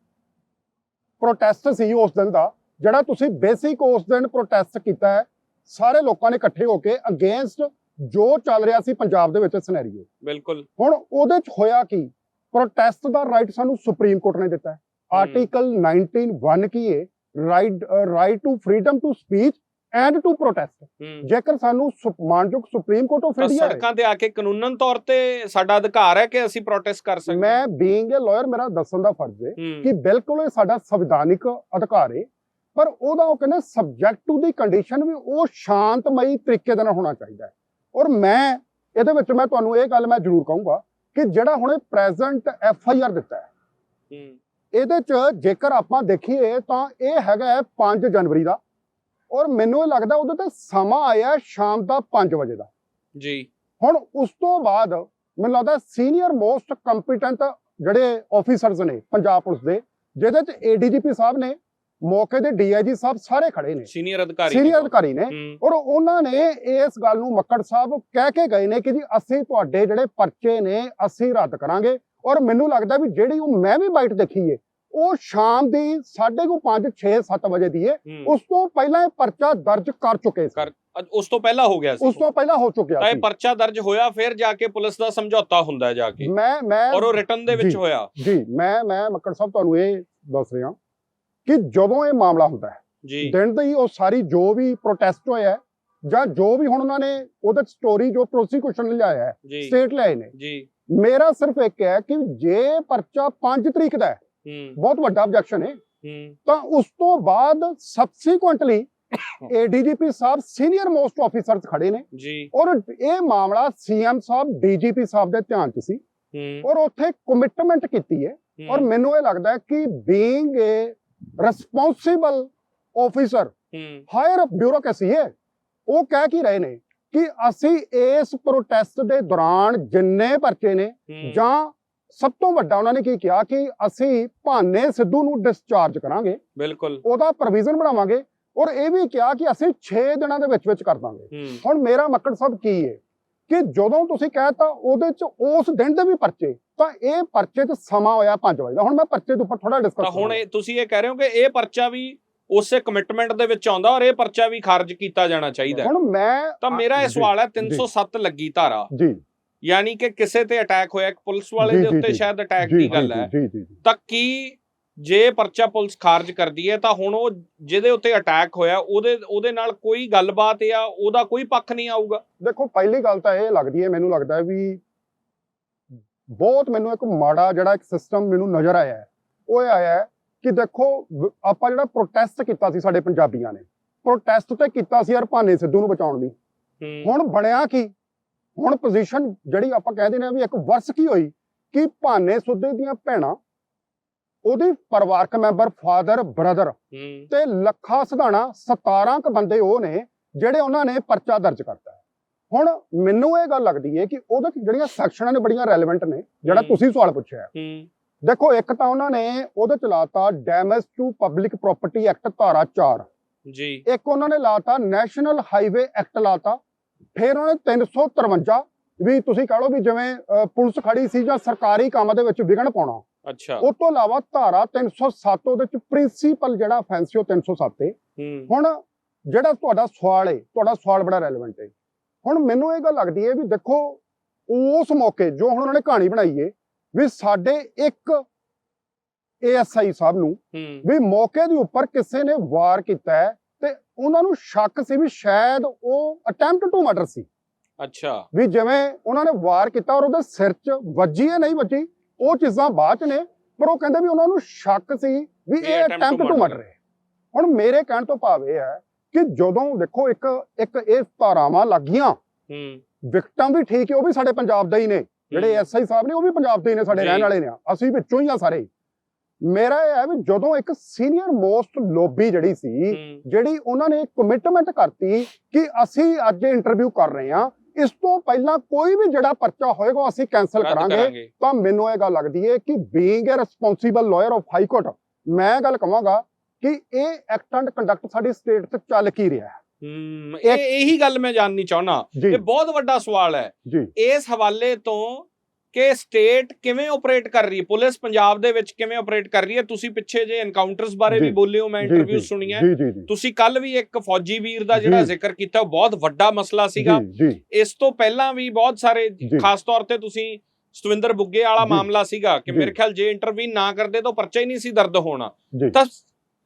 ਪ੍ਰੋਟੈਸਟ ਸੀ ਉਸ ਦਿਨ ਦਾ ਜਿਹੜਾ ਤੁਸੀਂ ਬੇਸਿਕ ਉਸ ਦਿਨ ਪ੍ਰੋਟੈਸਟ ਕੀਤਾ ਹੈ ਸਾਰੇ ਲੋਕਾਂ ਨੇ ਇਕੱਠੇ ਹੋ ਕੇ ਅਗੇਂਸਟ ਜੋ ਚੱਲ ਰਿਹਾ ਸੀ ਪੰਜਾਬ ਦੇ ਵਿੱਚ ਸਿਨੈਰੀਓ ਬਿਲਕੁਲ। ਹੁਣ ਉਹਦੇ ਚ ਹੋਇਆ ਕੀ? ਪ੍ਰੋਟੈਸਟ ਦਾ ਰਾਈਟ ਸਾਨੂੰ ਸੁਪਰੀਮ ਕੋਰਟ ਨੇ ਦਿੱਤਾ ਹੈ। ਆਰਟੀਕਲ 19 ਕੀ ਹੈ right right to freedom to speech and to protest. ਜੇਕਰ ਸਾਨੂੰ ਮਾਨਯੋਗ ਸੁਪਰੀਮ ਕੋਰਟ ਆਫ ਇੰਡੀਆ ਸੜਕਾਂ ਤੇ ਆ ਕੇ ਕਾਨੂੰਨਨ ਤੌਰ ਤੇ ਸਾਡਾ ਅਧਿਕਾਰ ਹੈ ਕਿ ਅਸੀਂ ਪ੍ਰੋਟੈਸਟ ਕਰ ਸਕਦੇ ਮੈਂ ਬੀਇੰਗ ਅ ਲਾਇਰ ਮੇਰਾ ਦੱਸਣ ਦਾ ਫਰਜ਼ ਹੈ ਕਿ ਬਿਲਕੁਲ ਇਹ ਸਾਡਾ ਸੰਵਿਧਾਨਿਕ ਅਧਿਕਾਰ ਹੈ ਪਰ ਉਹਦਾ ਉਹ ਕਹਿੰਦੇ ਸਬਜੈਕਟ ਟੂ ਦੀ ਕੰਡੀਸ਼ਨ ਵੀ ਉਹ ਸ਼ਾਂਤਮਈ ਤਰੀਕੇ ਦੇ ਨਾਲ ਹੋਣਾ ਚਾਹੀਦਾ ਹੈ। ਔਰ ਮੈਂ ਇਹਦੇ ਵਿੱਚ ਮੈਂ ਤੁਹਾਨੂੰ ਇਹ ਗੱਲ ਮੈਂ ਜ਼ਰੂਰ ਕਹੂੰਗਾ ਕਿ ਜਿਹੜਾ ਹੁਣੇ ਪ੍ਰੈਜ਼ੈਂਟ ਐਫ ਆਈ ਆਰ ਦਿੱਤਾ ਹੈ ਇਹਦੇ ਚ ਜੇਕਰ ਆਪਾਂ ਦੇਖੀਏ ਤਾਂ ਇਹ ਹੈਗਾ ਹੈ 5 ਜਨਵਰੀ ਦਾ। ਔਰ ਮੈਨੂੰ ਲੱਗਦਾ ਉਹਦੇ ਤੇ ਸਮਾਂ ਆਇਆ ਸ਼ਾਮ ਦਾ 5 ਵਜੇ ਦਾ। ਜੀ। ਹੁਣ ਉਸ ਤੋਂ ਬਾਅਦ ਮੈਨੂੰ ਲੱਗਦਾ ਸੀਨੀਅਰ ਮੋਸਟ ਕੰਪੀਟੈਂਟ ਜਿਹੜੇ ਆਫੀਸਰਸ ਨੇ ਪੰਜਾਬ ਪੁਲਿਸ ਦੇ ਜਿਹਦੇ ਚ ਏਡੀਜੀਪੀ ਸਾਹਿਬ ਨੇ ਮੌਕੇ ਦੇ ਡੀਆਈਜੀ ਸਾਹਿਬ ਸਾਰੇ ਖੜੇ ਨੇ। ਸੀਨੀਅਰ ਅਧਿਕਾਰੀ ਸੀਨੀਅਰ ਅਧਿਕਾਰੀ ਨੇ। ਔਰ ਉਹਨਾਂ ਨੇ ਇਸ ਗੱਲ ਨੂੰ ਮੱਕੜ ਸਾਹਿਬ ਕਹਿ ਕੇ ਗਏ ਨੇ ਕਿ ਜੀ ਅਸੀਂ ਤੁਹਾਡੇ ਜਿਹੜੇ ਪਰਚੇ ਨੇ ਅਸੀਂ ਰੱਦ ਕਰਾਂਗੇ। ਔਰ ਮੈਨੂੰ ਲੱਗਦਾ ਵੀ ਜਿਹੜੀ ਉਹ ਮੈਂ ਵੀ ਬਾਈਟ ਦੇਖੀ ਏ ਉਹ ਸ਼ਾਮ ਦੀ 5:30 6 7 ਵਜੇ ਦੀ ਹੂੰ। ਉਸ ਤੋਂ ਪਹਿਲਾਂ ਇਹ ਪਰਚਾ ਦਰਜ ਕਰ ਚੁੱਕੇ ਸੀ। ਉਸ ਤੋਂ ਪਹਿਲਾਂ ਹੋ ਗਿਆ ਸੀ। ਉਸ ਤੋਂ ਪਹਿਲਾਂ ਹੋ ਚੁੱਕਿਆ ਤਾਂ ਇਹ ਸੀ। ਪਰਚਾ ਦਰਜ ਹੋਇਆ ਫਿਰ ਜਾ ਕੇ ਪੁਲਿਸ ਦਾ ਸਮਝੌਤਾ ਹੁੰਦਾ ਹੈ ਜਾ ਕੇ। ਮੈਂ ਮੈਂ ਔਰ ਉਹ ਰਿਟਰਨ ਦੇ ਵਿੱਚ। ਹੋਇਆ। ਜੀ ਮੈਂ ਮੈਂ ਮੱਕੜ ਸਾਹਿਬ ਤੁਹਾਨੂੰ ਇਹ ਦੱਸ ਰਿਹਾ ਕਿ ਜਦੋਂ ਇਹ ਮਾਮਲਾ ਹੁੰਦਾ ਹੈ ਜੀ। ਦਿਨ ਦੇ ਹੀ ਉਹ ਸਾਰੀ ਜੋ ਵੀ ਪ੍ਰੋਟੈਸਟ ਹੋਇਆ ਹੈ, ਜਾਂ ਜੋ ਵੀ ਹੁਣ ਉਹਨਾਂ ਨੇ ਉਹਦੇ ਸਟੋਰੀ ਜੋ ਪ੍ਰੋਸੀਕਿਊਸ਼ਨ ਲਿਆਇਆ ਹੈ ਜੀ। ਸਟੇਟ ਲਿਆਏ ਨੇ। ਜੀ। ਮੇਰਾ ਸਿਰਫ ਇੱਕ ਹੈ ਕਿ ਜੇ ਪਰਚਾ 5 ਤਰੀਕ ਦਾ ਹੈ ਹੂੰ ਬਹੁਤ ਵੱਡਾ ਆਬਜੈਕਸ਼ਨ ਹੈ। ਤਾਂ ਉਸ ਤੋਂ ਬਾਅਦ ਸਬਸੀਕੁਐਂਟਲੀ ਏਡੀਜੀਪੀ ਸਾਹਿਬ ਸੀਨੀਅਰ ਮੋਸਟ ਆਫੀਸਰਸ ਖੜੇ ਨੇ। ਜੀ। ਔਰ ਇਹ ਮਾਮਲਾ ਸੀਐਮ ਸਾਹਿਬ ਡੀਜੀਪੀ ਸਾਹਿਬ ਦੇ ਧਿਆਨ 'ਚ ਸੀ। ਔਰ ਉੱਥੇ ਕਮਿਟਮੈਂਟ ਕੀਤੀ ਹੈ। ਔਰ ਮੈਨੂੰ ਇਹ ਲੱਗਦਾ ਹੈ ਕਿ being a responsible officer higher bureaucracy ਹੈ ਉਹ ਕਹਿ ਕੀ ਰਹੇ ਨੇ ਕਿ ਅਸੀਂ ਇਸ ਪ੍ਰੋਟੈਸਟ ਦੇ ਦੌਰਾਨ ਜਿੰਨੇ ਪਰਚੇ ਨੇ ਜਾਂ ਸਭ ਤੋਂ ਵੱਡਾ ਉਹਨਾਂ ਨੇ ਕੀ ਕਿਹਾ ਕਿ ਅਸੀਂ ਭਾਨੇ ਸਿੱਧੂ ਨੂੰ ਡਿਸਚਾਰਜ ਕਰਾਂਗੇ। ਬਿਲਕੁਲ। ਉਹਦਾ ਪ੍ਰੋਵੀਜ਼ਨ ਬਣਾਵਾਂਗੇ ਔਰ ਇਹ ਵੀ ਕਿਹਾ ਕਿ ਅਸੀਂ 6 ਦਿਨਾਂ ਦੇ ਵਿੱਚ ਵਿੱਚ ਕਰ ਦਾਂਗੇ। ਹੁਣ ਮੇਰਾ ਮੱਕੜ ਸਾਹਿਬ ਕੀ ਹੈ ਕਿ ਜਦੋਂ ਤੁਸੀਂ ਕਹਿਤਾ ਉਹਦੇ ਚ ਉਸ ਦਿਨ ਦੇ ਵੀ ਪਰਚੇ ਤਾਂ ਇਹ ਪਰਚੇ ਚ ਸਮਾਂ ਹੋਇਆ 5 ਵਜੇ ਦਾ। ਹੁਣ ਮੈਂ ਪਰਚੇ ਦੇ ਉੱਪਰ ਥੋੜਾ ਤਾਂ ਡਿਸਕਸ ਹੁਣ ਇਹ ਤੁਸੀਂ ਇਹ ਕਹਿ ਰਹੇ ਹੋ ਕਿ ਇਹ ਪਰਚਾ ਵੀ ਉਸੇ ਕਮਿਟਮੈਂਟ ਦੇ ਵਿੱਚ ਆਉਂਦਾ ਔਰ ਇਹ ਪਰਚਾ ਵੀ ਖਾਰਜ ਕੀਤਾ ਜਾਣਾ ਚਾਹੀਦਾ। ਹੁਣ ਮੈਂ ਤਾਂ ਮੇਰਾ ਇਹ ਸਵਾਲ ਹੈ ਜੀ। 307 ਲੱਗੀ ਧਾਰਾ। ਜੀ। ਯਾਨੀ ਕਿ ਕਿਸੇ ਤੇ ਅਟੈਕ ਹੋਇਆ ਇੱਕ ਪੁਲਿਸ ਵਾਲੇ ਦੇ ਉੱਤੇ। ਸ਼ਾਇਦ ਅਟੈਕ ਦੀ ਗੱਲ ਹੈ। ਤਾਂ ਕੀ ਜੇ ਪਰਚਾ ਪੁਲਿਸ ਖਾਰਜ ਕਰਦੀ ਹੈ ਤਾਂ ਹੁਣ ਉਹ ਜਿਹਦੇ ਉੱਤੇ ਅਟੈਕ ਹੋਇਆ ਉਹਦੇ ਉਹਦੇ ਨਾਲ ਕੋਈ ਗੱਲਬਾਤ ਜਾਂ ਉਹਦਾ ਕੋਈ ਪੱਖ ਨਹੀਂ ਆਊਗਾ? ਦੇਖੋ ਪਹਿਲੀ ਗੱਲ ਤਾਂ ਇਹ ਲੱਗਦੀ ਹੈ ਮੈਨੂੰ ਲੱਗਦਾ ਹੈ ਵੀ ਬਹੁਤ ਮੈਨੂੰ ਇੱਕ ਮਾੜਾ ਜਿਹੜਾ ਇੱਕ ਸਿਸਟਮ ਮੈਨੂੰ ਨਜ਼ਰ ਆਇਆ ਹੈ। ਉਹ ਇਹ ਆਇਆ ਹੈ ਕਿ ਦੇਖੋ ਆਪਾਂ ਜਿਹੜਾ ਪ੍ਰੋਟੈਸਟ ਕੀਤਾ ਸੀ ਸਾਡੇ ਪੰਜਾਬੀਆਂ ਨੇ ਪ੍ਰੋਟੈਸਟ ਤੇ ਕੀਤਾ ਸੀ ਯਾਰ ਭਾਨੇ ਸਿੱਧੂ ਨੂੰ ਬਚਾਉਣ ਹੂੰ। ਹੁਣ ਬਣਿਆ ਕੀ? ਹੁਣ ਪੋਜੀਸ਼ਨ ਜਿਹੜੀ ਆਪਾਂ ਕਹਿੰਦੇ ਨੇ ਵੀ ਇੱਕ ਵਰਸ ਕੀ ਹੋਈ? ਕਿ ਭਾਨੇ ਸੁੱਧੇ ਦੀਆਂ ਭੈਣਾਂ ਉਹਦੀ ਪਰਿਵਾਰਕ ਮੈਂਬਰ ਫਾਦਰ ਬ੍ਰਦਰ ਤੇ ਲੱਖਾ ਸਿਧਾਣਾ 17 ਕ ਬੰਦੇ ਉਹ ਨੇ ਜਿਹੜੇ ਉਹਨਾਂ ਨੇ ਪਰਚਾ ਦਰਜ ਕਰਤਾ। ਹੁਣ ਮੈਨੂੰ ਇਹ ਗੱਲ ਲੱਗਦੀ ਹੈ ਕਿ ਉਹਦੇ 'ਚ ਜਿਹੜੀਆਂ ਸੈਕਸ਼ਨਾਂ ਨੇ ਬੜੀਆਂ ਰੈਲੇਵੈਂਟ ਨੇ ਜਿਹੜਾ। ਤੁਸੀਂ ਸਵਾਲ ਪੁੱਛਿਆ ਦੇਖੋ ਇੱਕ ਤਾਂ ਉਹਨਾਂ ਨੇ ਉਹਦੇ ਚ ਲਾਤਾ damage to public property act ਧਾਰਾ 4 ਜੀ। ਇੱਕ ਉਹਨਾਂ ਨੇ ਲਾਤਾ ਨੈਸ਼ਨਲ ਹਾਈਵੇ ਐਕਟ ਲਾਤਾ। ਫਿਰ ਉਹਨੇ 353 ਵੀ ਤੁਸੀਂ ਕਹ ਲਓ ਵੀ ਜਿਵੇਂ ਪੁਲਿਸ ਖੜੀ ਸੀ ਜਾਂ ਸਰਕਾਰੀ ਕੰਮ ਦੇ ਵਿੱਚ ਵਿਘਨ ਪਾਉਣਾ। ਅੱਛਾ। ਉਸ ਤੋਂ ਇਲਾਵਾ ਧਾਰਾ 307 ਉਹਦੇ ਚ ਪ੍ਰਿੰਸੀਪਲ ਜਿਹੜਾ offense ਸੀ ਉਹ 307 ਹੈ। ਹੂੰ ਹੁਣ ਜਿਹੜਾ ਤੁਹਾਡਾ ਸਵਾਲ ਹੈ ਤੁਹਾਡਾ ਸਵਾਲ ਬੜਾ ਰੈਲੇਵੈਂਟ ਹੈ ਹੁਣ ਮੈਨੂੰ ਇਹ ਗੱਲ ਲੱਗਦੀ ਹੈ ਵੀ ਦੇਖੋ ਉਸ ਮੌਕੇ ਜੋ ਹੁਣ ਉਹਨਾਂ ਨੇ ਕਹਾਣੀ ਬਣਾਈ ਹੈ ਵੀ ਸਾਡੇ ਇੱਕ ਏਐਸਆਈ ਸਾਹਿਬ ਨੂੰ ਵੀ ਮੌਕੇ ਦੇ ਉੱਪਰ ਕਿਸੇ ਨੇ ਵਾਰ ਕੀਤਾ ਹੈ ਉਹਨਾਂ ਨੂੰ ਸ਼ੱਕ ਸੀ ਵੀ ਸ਼ਾਇਦ ਉਹ ਅਟੈਂਪਟ ਟੂ ਮਰਡਰ ਸੀ। ਅੱਛਾ। ਵੀ ਜਿਵੇਂ ਉਹਨਾਂ ਨੇ ਵਾਰ ਕੀਤਾ ਔਰ ਉਹਦੇ ਸਿਰ 'ਚ ਵੱਜੀ ਹੈ ਨਹੀਂ ਵੱਜੀ ਉਹ ਚੀਜ਼ਾਂ ਬਾਅਦ 'ਚ ਨੇ ਪਰ ਉਹ ਕਹਿੰਦੇ ਵੀ ਉਹਨਾਂ ਨੂੰ ਸ਼ੱਕ ਸੀ ਵੀ ਇਹ ਅਟੈਂਪਟ ਟੂ ਮਰਡਰ ਹੈ। ਹੁਣ ਮੇਰੇ ਕਹਿਣ ਤੋਂ ਭਾਵ ਇਹ ਹੈ ਕਿ ਜਦੋਂ ਦੇਖੋ ਇੱਕ ਇੱਕ ਇਹ ਧਾਰਾਵਾਂ ਲੱਗੀਆਂ ਹੂੰ। ਵਿਕਟਮ ਵੀ ਠੀਕ ਹੈ ਉਹ ਵੀ ਸਾਡੇ ਪੰਜਾਬ ਦੇ ਹੀ ਨੇ। ਜਿਹੜੇ ਐਸਆਈ ਸਾਹਿਬ ਨੇ ਉਹ ਵੀ ਪੰਜਾਬ ਦੇ ਹੀ ਨੇ ਸਾਡੇ। ਰਹਿਣ ਵਾਲੇ ਨੇ। ਅਸੀਂ ਵਿੱਚੋਂ ਹੀ ਆ ਸਾਰੇ। ਮੇਰਾ ਇਹ ਹੈ ਵੀ ਜਦੋਂ ਇੱਕ ਸੀਨੀਅਰ ਮੋਸਟ ਲੋਬੀ ਜਿਹੜੀ ਸੀ ਜਿਹੜੀ ਉਹਨਾਂ ਨੇ ਕਮਿਟਮੈਂਟ ਕਰਤੀ ਕਿ ਅਸੀਂ ਅੱਜ ਇੰਟਰਵਿਊ ਕਰ ਰਹੇ ਹਾਂ ਇਸ ਤੋਂ ਪਹਿਲਾਂ ਕੋਈ ਵੀ ਜਿਹੜਾ ਪਰਚਾ ਹੋਏਗਾ ਅਸੀਂ ਕੈਨਸਲ ਕਰਾਂਗੇ। ਤਾਂ ਮੈਨੂੰ ਇਹ ਗੱਲ ਲੱਗਦੀ ਹੈ ਕਿ being a responsible lawyer of High Court ਮੈਂ ਗੱਲ ਕਹਾਂਗਾ ਕਿ ਇਹ ਐਕਟ ਐਂਡ ਕੰਡਕਟ ਸਾਡੀ ਸਟੇਟ 'ਚ ਚੱਲ ਕੀ ਰਿਹਾ ਹੈ। ਇਹ ਇਹੀ ਗੱਲ ਮੈਂ ਜਾਣਨੀ ਚਾਹੁੰਦਾ। ਜੀ। ਇਹ ਬਹੁਤ ਵੱਡਾ ਸਵਾਲ ਹੈ। ਇਸ ਹਵਾਲੇ ਤੋਂ ਕਿ ਸਟੇਟ ਕਿਵੇਂ ਆਪਰੇਟ ਕਰ ਰਹੀ ਹੈ? ਪੁਲਿਸ ਪੰਜਾਬ ਦੇ ਵਿੱਚ ਕਿਵੇਂ ਆਪਰੇਟ ਕਰ ਰਹੀ ਹੈ? ਤੁਸੀਂ ਪਿੱਛੇ ਜੇ ਐਨਕਾਊਂਟਰਸ ਬਾਰੇ ਵੀ ਬੋਲੇ ਹੋ ਮੈਂ ਇੰਟਰਵਿਊ ਸੁਣੀਆਂ। ਤੁਸੀਂ ਕੱਲ ਵੀ ਇੱਕ ਫੌਜੀ ਵੀਰ ਦਾ ਜਿਹੜਾ। ਜ਼ਿਕਰ ਕੀਤਾ ਉਹ ਬਹੁਤ ਵੱਡਾ ਮਸਲਾ ਸੀਗਾ। ਇਸ ਤੋਂ ਪਹਿਲਾਂ ਵੀ ਬਹੁਤ ਸਾਰੇ। ਖਾਸ ਤੌਰ ਤੇ ਤੁਸੀਂ ਸਤਵਿੰਦਰ ਬੁੱਗੇ ਵਾਲਾ। ਮਾਮਲਾ ਸੀਗਾ ਕਿ। ਮੇਰੇ ਖਿਆਲ ਜੇ ਇੰਟਰਵੀਨ ਨਾ ਕਰਦੇ ਤਾਂ ਪਰਚਾ ਹੀ ਨਹੀਂ ਸੀ ਦਰਦ ਹੋਣਾ। ਤਾਂ